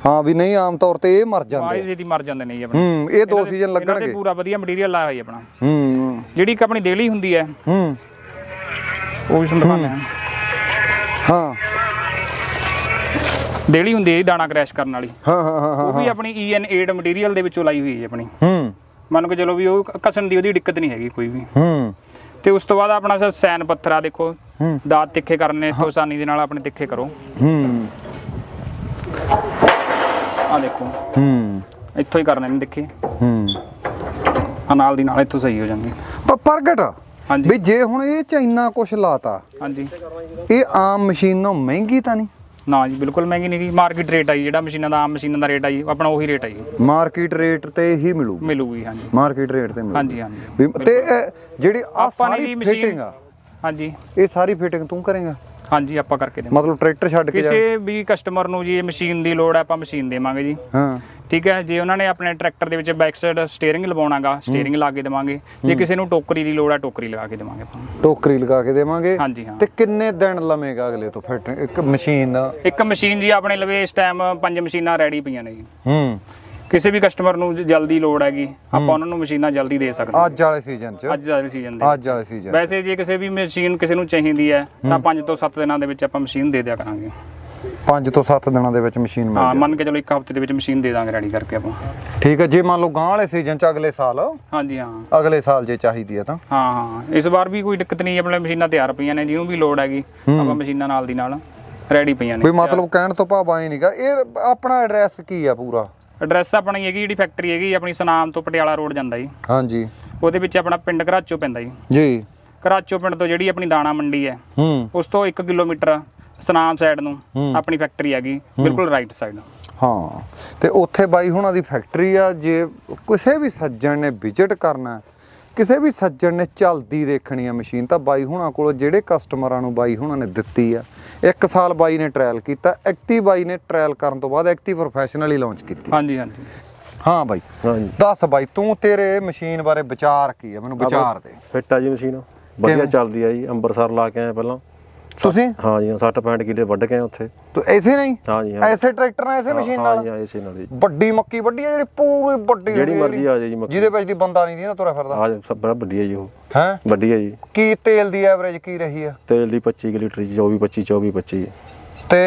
ਹਾਂ ਵੀ ਨਹੀਂ ਆਮ ਤੌਰ ਤੇ ਇਹ ਮਰ ਜਾਂਦੇ ਆ। ਜਿਹਦੀ ਮਰ ਜਾਂਦੇ ਨੇ ਜੀ ਆਪਣੇ। ਹੂੰ ਇਹ ਦੋ ਸੀਜ਼ਨ ਇਹਨਾਂ ਲੱਗਣਗੇ ਪੂਰਾ ਵਧੀਆ ਮਟੀਰੀਅਲ ਲਾਇਆ ਹੋਈ ਆਪਣਾ। ਹੂੰ। ਜਿਹੜੀ ਇੱਕ ਆਪਣੀ ਦੇਲੀ ਹੁੰਦੀ ਹੈ। ਹੂੰ। ਉਹ ਵੀ ਤੁਹਾਨੂੰ ਦਿਖਾਉਂਦੇ ਹਾਂ। ਹਾਂ। ਦੇਲੀ ਹੁੰਦੀ ਹੈ ਜੀ ਦਾਣਾ ਕ੍ਰੈਸ਼ ਕਰਨ ਵਾਲੀ। ਹਾਂ ਹਾਂ ਹਾਂ ਹਾਂ ਉਹ ਵੀ ਆਪਣੀ E EN8 ਮਟੀਰੀਅਲ ਦੇ ਵਿੱਚੋਂ ਲਾਈ ਹੋਈ ਹੈ ਜੀ ਆਪਣੀ। ਹੂੰ। ਮੰਨ ਕੇ ਚਲੋ ਵੀ ਉਹ ਕਸਣ ਦੀ ਉਹਦੀ ਦਿੱਕਤ ਨਹੀਂ ਹੈਗੀ ਕੋਈ ਵੀ। ਹੂੰ। ਤੇ ਉਸ ਤੋਂ ਬਾਅਦ ਆਪਣਾ ਸਰ ਸੈਨ ਪੱਥਰ ਦੇਖੋ। ਹੂੰ। ਦਾਤ ਤਿੱਖੇ ਕਰਨੇ ਇੱਥੋਂ ਆਸਾਨੀ ਦੇ ਨਾਲ ਆਪਣੇ ਤਿੱਖੇ ਕਰੋ। ਹੂੰ। ਆ ਦੇਖੋ। ਹੂੰ। ਇੱਥੋਂ ਹੀ ਕਰਨੇ ਨੇ ਤਿੱਖੇ ਹੂੰ। ਆ ਨਾਲ ਦੀ ਨਾਲ ਇੱਥੋਂ ਸਹੀ ਹੋ ਜਾਂਦੀ। ਪ- ਪ੍ਰਗਟ ਹਾਂਜੀ। ਵੀ ਜੇ ਹੁਣ ਇਹ ਚ ਇੰਨਾ ਕੁਛ ਲਾਤਾ ਹਾਂਜੀ। ਇਹ ਆਮ ਮਸ਼ੀਨ ਨਾਲੋਂ ਮਹਿੰਗੀ ਤਾਂ ਨਹੀਂ? ਨਾ ਜੀ ਬਿਲਕੁਲ ਮਹਿੰਗੀ ਨਹੀਂ ਗਈ ਮਾਰਕੀਟ ਰੇਟ ਆਈ ਜਿਹੜਾ ਮਸ਼ੀਨਾਂ ਦਾ ਆਮ ਮਸ਼ੀਨਾਂ ਦਾ ਰੇਟ ਆਈ ਆਪਣਾ ਉਹੀ ਰੇਟ ਆਈ। ਮਾਰਕੀਟ ਰੇਟ ਤੇ ਹੀ ਮਿਲੂਗੀ। ਮਿਲੂਗੀ ਹਾਂਜੀ। ਮਾਰਕੀਟ ਰੇਟ ਤੇ ਮਿਲੂਗੀ। ਹਾਂਜੀ ਹਾਂਜੀ। ਤੇ ਜਿਹੜੀ ਆ ਸਾਰੀ ਫਿਟਿੰਗ ਆ ਹਾਂਜੀ। ਇਹ ਸਾਰੀ ਫਿਟਿੰਗ ਤੂੰ ਕਰੇਗਾ? ਹਾਂਜੀ ਆਪਾਂ ਕਰਕੇ ਦੇਵਾਂਗੇ। ਮਤਲਬ ਟਰੈਕਟਰ ਛੱਡ ਕੇ ਕਿਸੇ ਵੀ ਕਸਟਮਰ ਨੂੰ ਜੀ ਇਹ ਮਸ਼ੀਨ ਦੀ ਲੋੜ ਹੈ ਆਪਾਂ ਮਸ਼ੀਨ ਦੇਵਾਂਗੇ ਜੀ। ਹਾਂ। ਠੀਕ ਹੈ ਜੇ ਉਹਨਾਂ ਨੇ ਆਪਣੇ ਟਰੈਕਟਰ ਦੇ ਵਿੱਚ ਬੈਕ ਸਾਈਡ ਸਟੀਅਰਿੰਗ ਲਵਾਉਣਾਗਾ ਸਟੀਅਰਿੰਗ ਲਾ ਕੇ ਦੇਵਾਂਗੇ। ਜੇ ਕਿਸੇ ਨੂੰ ਟੋਕਰੀ ਦੀ ਲੋੜ ਹੈ ਟੋਕਰੀ ਲਗਾ ਕੇ ਦੇਵਾਂਗੇ ਆਪਾਂ। ਟੋਕਰੀ ਲਗਾ ਕੇ ਦੇਵਾਂਗੇ। ਹਾਂਜੀ ਹਾਂ। ਤੇ ਕਿੰਨੇ ਦਿਨ ਲਵੇਗਾ ਅਗਲੇ ਤੋਂ ਫੈਕਟਰੀ ਇੱਕ ਮਸ਼ੀਨ ਦਾ? ਇੱਕ ਮਸ਼ੀਨ ਜੀ ਆਪਣੇ ਲਵੇ ਇਸ ਟਾਈਮ ਪੰਜ ਮਸ਼ੀਨਾਂ ਰੈਡੀ ਪਈਆਂ ਨੇ ਜੀ। ਹੂੰ। ਕਿਸੇ ਵੀ ਕਸਟਮਰ ਨੂੰ ਜ- ਜਲਦੀ ਲੋੜ ਹੈਗੀ ਆਪਾਂ ਉਹਨਾਂ ਨੂੰ ਮਸ਼ੀਨਾਂ ਜਲਦੀ ਦੇ ਸਕਦੇ ਹਾਂ। ਅੱਜ ਵਾਲੇ ਸੀਜ਼ਨ 'ਚ? ਅੱਜ ਵਾਲੇ ਸੀਜ਼ਨ ਦੇ। ਅੱਜ ਵਾਲੇ ਸੀਜ਼ਨ ਵੈਸੇ ਜੇ ਕਿਸੇ ਵੀ ਮਸ਼ੀਨ ਕਿਸੇ ਨੂੰ ਚਾਹੀਦੀ ਹੈ ਤਾਂ 5 ਤੋਂ 7 ਦਿਨਾਂ ਦੇ ਵਿੱਚ ਆਪਾਂ ਮਸ਼ੀਨ ਦੇ ਦਿਆ ਕਰਾਂਗੇ। 5 ਤੋਂ 7 ਦਿਨਾਂ ਦੇ ਵਿੱਚ ਮਸ਼ੀਨ ਮਿਲ ਹਾਂ ਮੰਨ ਕੇ ਚਲੋ ਇੱਕ ਹਫ਼ਤੇ ਦੇ ਵਿੱਚ ਮਸ਼ੀਨ ਦੇ ਦਾਂਗੇ ਰੈਡੀ ਕਰਕੇ ਆਪਾਂ। ਠੀਕ ਹੈ ਜੇ ਮੰਨ ਲਓ ਗਾਂ ਵਾਲੇ ਸੀਜ਼ਨ 'ਚ ਅਗਲੇ ਸਾਲ ਹਾਂਜੀ ਹਾਂ। ਅਗਲੇ ਸਾਲ ਜੇ ਚਾਹੀਦੀ ਹੈ ਤਾਂ। ਹਾਂ ਹਾਂ। ਇਸ ਵਾਰ ਵੀ ਕੋਈ ਦਿੱਕਤ ਨਹੀਂ ਆਪਣੇ ਮਸ਼ੀਨਾਂ ਤਿਆਰ ਪਈਆਂ ਨੇ ਜਿਹਨੂੰ ਵੀ ਲੋੜ ਹੈਗੀ ਆਪਾਂ ਮਸ਼ੀਨਾਂ ਨਾਲ ਦੀ ਨਾਲ ਰੈਡੀ ਪਈਆਂ ਨੇ। ਵੀ ਮਤਲਬ ਕਹਿਣ ਤੋਂ ਭਾਵ ਆਏ ਨਹੀਂਗਾ ਇਹ ਆਪਣਾ ਐਡਰੈਸ ਕੀ ਆ ਪੂਰਾ? ਐਡਰੈਸ ਆਪਣੀ ਹੈਗੀ ਜਿਹੜੀ ਫੈਕਟਰੀ ਹੈਗੀ ਆਪਣੀ ਸਨਾਮ ਤੋਂ ਪਟਿਆਲਾ ਰੋਡ ਜਾਂਦਾ ਜੀ। ਹਾਂਜੀ। ਉਹਦੇ ਵਿੱਚ ਆਪਣਾ ਪਿੰਡ ਘਰਾਚੋ ਪੈਂਦਾ ਜੀ। ਜੀ। ਘਰਾਚੋ ਪਿੰਡ ਤੋਂ ਜਿਹੜੀ ਆਪਣੀ ਦਾਣਾ ਮੰਡੀ ਹੈ ਹੂੰ। ਉਸ ਤੋਂ 1 ਕਿਲੋਮੀਟਰ ਸਨਾਮ ਸਾਈਡ ਨੂੰ। ਆਪਣੀ ਫੈਕਟਰੀ ਹੈਗੀ ਬਿਲਕੁਲ ਰਾਈਟ ਸਾਈਡ ਹਾਂ। ਤੇ ਉੱਥੇ ਬਾਈ ਹੁਣਾਂ ਦੀ ਫੈਕਟਰੀ ਆ ਜੇ ਕਿਸੇ ਵੀ ਸੱਜਣ ਨੇ ਵਿਜ਼ਿਟ ਕਰਨਾ ਕਿਸੇ ਵੀ ਸੱਜਣ ਨੇ ਚਲਦੀ ਦੇਖਣੀ ਆ ਮਸ਼ੀਨ ਤਾਂ ਬਾਈ ਹੁਣਾਂ ਕੋਲ ਜਿਹੜੇ ਕਸਟਮਰਾਂ ਨੂੰ ਬਾਈ ਹੁਣਾਂ ਨੇ ਦਿੱਤੀ ਆ ਇੱਕ ਸਾਲ ਬਾਈ ਨੇ ਟ੍ਰਾਇਲ ਕੀਤਾ ਐਕਟੀ ਬਾਈ ਨੇ ਟ੍ਰਾਇਲ ਕਰਨ ਤੋਂ ਬਾਅਦ ਐਕਟੀ ਪ੍ਰੋਫੈਸ਼ਨਲੀ ਲਾਂਚ ਕੀਤੀ। ਹਾਂਜੀ ਹਾਂਜੀ। ਹਾਂ ਬਾਈ ਹਾਂਜੀ। ਦੱਸ ਬਾਈ ਤੂੰ ਤੇਰੇ ਮਸ਼ੀਨ ਬਾਰੇ ਵਿਚਾਰ ਕੀ ਆ? ਮੈਨੂੰ ਵਿਚਾਰ ਦੇ। ਫਿੱਟ ਆ ਜੀ ਮਸ਼ੀਨ। ਵਧੀਆ? ਚੱਲਦੀ ਆ ਜੀ ਅੰਮ੍ਰਿਤਸਰ ਲਾ ਕੇ ਆਏ ਪਹਿਲਾਂ। ਤੁਸੀਂ? ਹਾਂ ਜੀ 60 65 ਕਿਲੇ ਵੱਢ ਕੇ ਉੱਥੇ। ਤੂੰ ਐਸੇ ਨਹੀਂ ਹਾਂ? ਜੀ ਹਾਂ। ਐਸੇ ਟਰੈਕਟਰ ਨਾਲ ਐਸੇ ਮਸ਼ੀਨ ਹਾਂ ਜੀ ਨਾਲ ਹਾਂ, ਇਸੇ ਨਾਲ ਜੀ ਵੱਡੀ ਮੱਕੀ ਵੱਡੀ ਆ ਜਿਹੜੀ ਪੂਰੀ ਵੱਡੀ ਜਿਹੜੀ ਹੁੰਦੀ ਆ ਮਰਜ਼ੀ ਆ ਜਾਏ ਜੀ ਮੱਕੀ। ਜਿਹਦੇ ਵਿੱਚ ਦੀ ਬੰਦਾ ਨਹੀਂ ਦੀ ਨਾ ਤੁਰਿਆ ਫਿਰਦਾ। ਜਾ ਸਭ ਬੜਾ ਵੱਡੀ ਆ ਜੀ ਉਹ। ਹੈ? ਵੱਡੀ ਆ ਜੀ। ਕੀ ਤੇਲ ਦੀ ਐਵਰੇਜ ਕੀ ਰਹੀ ਆ? ਤੇਲ ਦੀ 25 ਕੁ ਲੀਟਰ ਜੀ 24 25 24 25 ਤੇ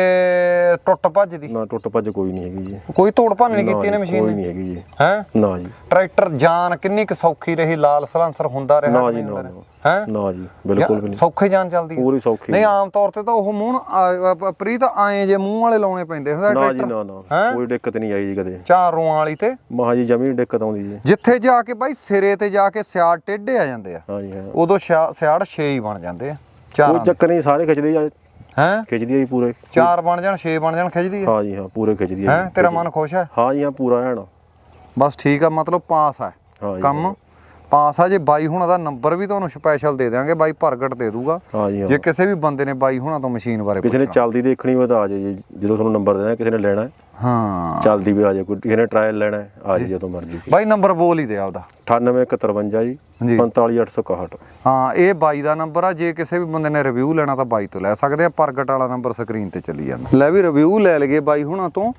ਟੁੱਟ ਭੱਜ ਦੀ ਨਾ ਟੁੱਟ ਭੱਜ ਕੋਈ ਨਹੀਂ ਹੈਗੀ ਜੀ। ਕੋਈ ਤੋੜ ਭੰਨ ਨਹੀਂ ਕੀਤੀ ਇਹਨੇ ਮਸ਼ੀਨ ਕੋਈ ਨਹੀਂ ਹੈਗੀ ਜੀ। ਹੈ? ਨਾ ਜੀ। ਟਰੈਕਟਰ ਜਾਨ ਕਿੰਨੀ ਕੁ ਸੌਖੀ ਰਹੀ ਲਾਲ ਸਲਾਂਸਰ ਹੁੰਦਾ ਰਿਹਾ ਨਾ ਜੀ ਨਾ। ਹੈ? ਨਾ ਜੀ ਬਿਲਕੁਲ ਵੀ ਨਹੀਂ। ਸੌਖੇ ਜਾਨ ਚੱਲਦੀ? ਪੂਰੀ ਸੌਖੀ। ਨਹੀਂ ਆਮ ਤੌਰ ਤੇ ਤਾਂ ਉਹ ਮੂੰਹ ਪ੍ਰੀਤ ਆਏ ਜੇ ਮੂੰਹ ਵਾਲੇ ਲਾਉਣੇ ਪੈਂਦੇ ਹੁੰਦਾ ਨਾ ਜੀ ਟਰੈਕਟਰ। ਨਾ ਨਾ? ਕੋਈ ਦਿੱਕਤ ਨਹੀਂ ਆਈ ਜੀ ਕਦੇ। ਚਾਰ ਰੋਆਂ ਵਾਲੀ ਤੇ। ਮਹਾ ਜੀ ਜਮੀ ਦਿੱਕਤ ਆਉਂਦੀ ਜੀ। ਜਿੱਥੇ ਜਾ ਕੇ ਬਾਈ ਸਿਰੇ ਤੇ ਜਾ ਕੇ ਸਿਆੜ ਟੇਢੇ ਆ ਜਾਂਦੇ ਆ। ਹਾਂ ਜੀ ਹਾਂ। ਉਦੋਂ ਸਿਆ- ਸਿਆੜ 6 ਹੀ ਬਣ ਜਾਂਦੇ ਆ। ਚਾਰ। ਕੋਈ ਚੱਕਰ ਨਹੀਂ ਸਾਰੇ ਖਿੱਚਦੇ ਆ। ਹੈ? ਖਿੱਚਦੀ ਆ ਜੀ ਪੂਰੇ। ਚਾਰ ਬਣ ਜਾਣ 6 ਬਣ ਜਾਣ ਖਿੱਚਦੀ ਹੈ ਹਾਂ ਜੀ ਹਾਂ ਪੂਰੇ ਖਿੱਚਦੀ ਆ ਹੈ। ਤੇਰਾ ਮਨ ਖੁਸ਼ ਹੈ ਹਾਂ ਜੀ ਹਾਂ ਪੂਰਾ ਐਨ ਬਸ ਠੀਕ ਆ ਮਤਲਬ ਪਾਸ ਆ। ਹਾਂ ਕੰਮ ਪਾਸ ਆ ਜੇ ਬਾਈ ਹੁਣਾਂ ਦਾ ਨੰਬਰ ਵੀ ਤੁਹਾਨੂੰ ਸਪੈਸ਼ਲ ਦੇ ਦਿਆਂਗੇ ਬਾਈ ਪ੍ਰਗਟ ਦੇ ਦੂਗਾ। ਜੀ ਜੇ ਕਿਸੇ ਵੀ ਬੰਦੇ ਨੇ ਬਾਈ ਹੁਣਾਂ ਤੋਂ ਮਸ਼ੀਨ ਬਾਰੇ ਕਿਸੇ ਨੇ ਚੱਲਦੀ ਦੇਖਣੀ ਹੋਵੇ ਤਾਂ ਆ ਜੀ। ਜਦੋਂ ਤੁਹਾਨੂੰ ਨੰਬਰ ਦੇਣਾ ਕਿਸੇ ਨੇ ਲੈਣਾ ਹੈ, ਚੱਲਦੀ ਵੀ ਆ ਜਾਏ ਕੋਈ ਕਿਸੇ ਨੇ ਟਰਾਇਲ ਲੈਣਾ ਆ ਜਾਏ ਜਦੋਂ ਮਰਜ਼ੀ। ਬਾਈ ਨੰਬਰ ਬੋਲ ਹੀ ਦੇ ਆਪਦਾ। 9853 ਜੀ ਜੀ। 45861 ਹਾਂ ਇਹ ਬਾਈ ਦਾ ਨੰਬਰ ਆ ਜੇ ਕਿਸੇ ਵੀ ਬੰਦੇ ਨੇ ਰਿਵਿਊ ਲੈਣਾ ਤਾਂ ਬਾਈ ਤੋਂ ਲੈ ਸਕਦੇ ਆ। ਪ੍ਰਗਟ ਵਾਲਾ ਨੰਬਰ ਸਕਰੀਨ ਤੇ ਚੱਲੀ ਜਾਂਦਾ। ਲੈ ਵੀ ਰਿਵਿਊ ਲੈ ਲਈਏ ਬਾਈ ਹੁਣਾਂ ਤੋਂ।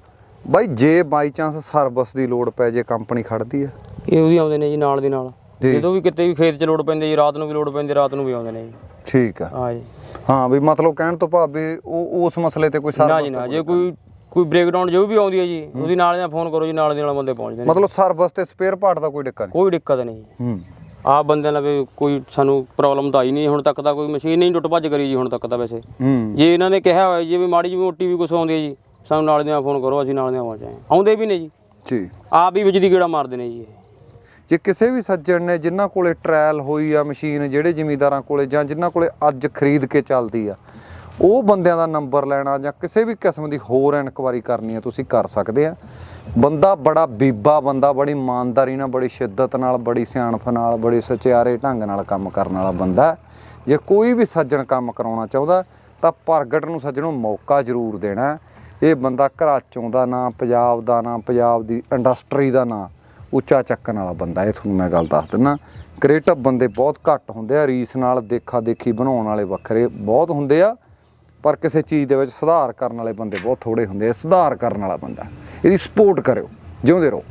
ਬਾਈ ਜੇ ਬਾਈ ਚਾਂਸ ਸਰਵਿਸ ਦੀ ਲੋੜ ਪੈ ਜੇ ਕੰਪਨੀ ਖੜਦੀ ਆ। ਇਹ ਉਹਦੀ ਆਉਂਦੇ ਨੇ ਜੀ ਨਾਲ ਦੀ ਨਾਲ। ਜੀ। ਜਦੋਂ ਵੀ ਕਿਤੇ ਵੀ ਖੇਤ 'ਚ ਲੋੜ ਪੈਂਦੀ ਜੀ ਰਾਤ ਨੂੰ ਵੀ ਲੋੜ ਪੈਂਦੀ ਰਾਤ ਨੂੰ ਵੀ ਆਉਂਦੇ ਨੇ ਜੀ। ਠੀਕ ਆ। ਹਾਂ ਜੀ। ਹਾਂ ਵੀ ਮਤਲਬ ਕਹਿਣ ਤੋਂ ਭਾਵ ਵੀ ਉਹ ਉਸ ਮਸਲੇ ਤੇ ਕੋਈ ਨਾ ਸਰਵਿਸ ਜੀ ਨਾ ਜੇ ਕੋਈ ਕੋਈ ਬ੍ਰੇਕਡਾਊਨ ਜੋ ਵੀ ਆਉਂਦੀ ਹੈ ਜੀ ਉਹਦੀ ਨਾਲ ਦੀ ਫੋਨ ਕਰੋ ਜੀ ਨਾਲ ਦੀ ਨਾਲ ਬੰਦੇ ਪਹੁੰਚਦੇ ਨੇ ਮਤਲਬ ਸਰਵਿਸ ਤੇ ਸਪੇਅਰ ਪਾਰਟ ਦਾ ਕੋਈ ਦਿੱਕਤ ਨਹੀਂ? ਕੋਈ ਦਿੱਕਤ ਨਹੀਂ ਜੀ। ਹੂੰ। ਆ ਬੰਦਿਆਂ ਲਵੇ ਕੋਈ ਸਾਨੂੰ ਪ੍ਰੋਬਲਮ ਤਾਂ ਆਈ ਨਹੀਂ ਹੁਣ ਤੱਕ ਤਾਂ ਕੋਈ ਮਸ਼ੀਨ ਨਹੀਂ ਟੁੱਟ ਭੱਜ ਕਰੀ ਜੀ ਹੁਣ ਤੱਕ ਤਾਂ ਵੈਸੇ। ਜੇ ਇਹਨਾਂ ਨੇ ਕਿਹਾ ਹੋਇਆ ਜੀ ਵੀ ਮਾੜੀ ਜਿਹੀ ਮੋਟੀ ਵੀ ਕੁਛ ਆਉਂਦੀ ਹੈ ਜੀ ਸਾਨੂੰ ਨਾਲ ਦੀ ਨਾਲ ਫੋਨ ਕਰੋ ਅਸੀਂ ਨਾਲ ਦੀ ਨਾਲ ਜਾਏ ਆਉਂਦੇ ਵੀ ਨੇ ਜੀ। ਜੀ। ਆਪ ਵੀ ਵਿੱਚ ਦੀ ਗੇੜਾ ਮਾਰਦੇ ਨੇ ਜੀ। ਜੇ ਕਿਸੇ ਵੀ ਸੱਜਣ ਨੇ ਜਿਨ੍ਹਾਂ ਕੋਲੇ ਟ੍ਰਾਇਲ ਹੋਈ ਆ ਮਸ਼ੀਨ, ਜਿਹੜੇ ਜ਼ਿਮੀਂਦਾਰਾਂ ਕੋਲੇ ਜਾਂ ਜਿਨ੍ਹਾਂ ਕੋਲੇ ਅੱਜ ਖਰੀਦ ਕੇ ਚੱਲਦੀ ਆ, ਉਹ ਬੰਦਿਆਂ ਦਾ ਨੰਬਰ ਲੈਣਾ ਜਾਂ ਕਿਸੇ ਵੀ ਕਿਸਮ ਦੀ ਹੋਰ ਇਨਕੁਆਰੀ ਕਰਨੀ ਆ, ਤੁਸੀਂ ਕਰ ਸਕਦੇ ਆ। ਬੰਦਾ ਬੜਾ ਬੀਬਾ ਬੰਦਾ, ਬੜੀ ਇਮਾਨਦਾਰੀ ਨਾਲ, ਬੜੀ ਸ਼ਿੱਦਤ ਨਾਲ, ਬੜੀ ਸਿਆਣਪ ਨਾਲ, ਬੜੇ ਸਚਿਆਰੇ ਢੰਗ ਨਾਲ ਕੰਮ ਕਰਨ ਵਾਲਾ ਬੰਦਾ ਜੇ ਕੋਈ ਵੀ ਸੱਜਣ ਕੰਮ ਕਰਾਉਣਾ ਚਾਹੁੰਦਾ, ਤਾਂ ਪ੍ਰਗਟ ਨੂੰ ਸੱਜਣੋਂ ਮੌਕਾ ਜ਼ਰੂਰ ਦੇਣਾ ਇਹ ਬੰਦਾ ਘਰਾਚੋਂ ਦਾ ਨਾਂ, ਪੰਜਾਬ ਦਾ ਨਾਂ, ਪੰਜਾਬ ਦੀ ਇੰਡਸਟਰੀ ਦਾ ਨਾਂ ਉੱਚਾ ਚੱਕਣ ਵਾਲਾ ਬੰਦਾ ਇਹ ਤੁਹਾਨੂੰ ਮੈਂ ਗੱਲ ਦੱਸ ਦਿੰਦਾ ਕ੍ਰੀਏਟਿਵ ਬੰਦੇ ਬਹੁਤ ਘੱਟ ਹੁੰਦੇ ਆ ਰੀਸ ਨਾਲ ਦੇਖਾ ਦੇਖੀ ਬਣਾਉਣ ਵਾਲੇ ਵੱਖਰੇ ਬਹੁਤ ਹੁੰਦੇ ਆ, ਪਰ ਕਿਸੇ ਚੀਜ਼ ਦੇ ਵਿੱਚ ਸੁਧਾਰ ਕਰਨ ਵਾਲੇ ਬੰਦੇ ਬਹੁਤ ਥੋੜੇ ਹੁੰਦੇ ਆ, ਸੁਧਾਰ ਕਰਨ ਵਾਲਾ ਬੰਦਾ। ਇਹਦੀ ਸਪੋਰਟ ਕਰਿਓ, ਜਿਉਂਦੇ ਰਹੋ।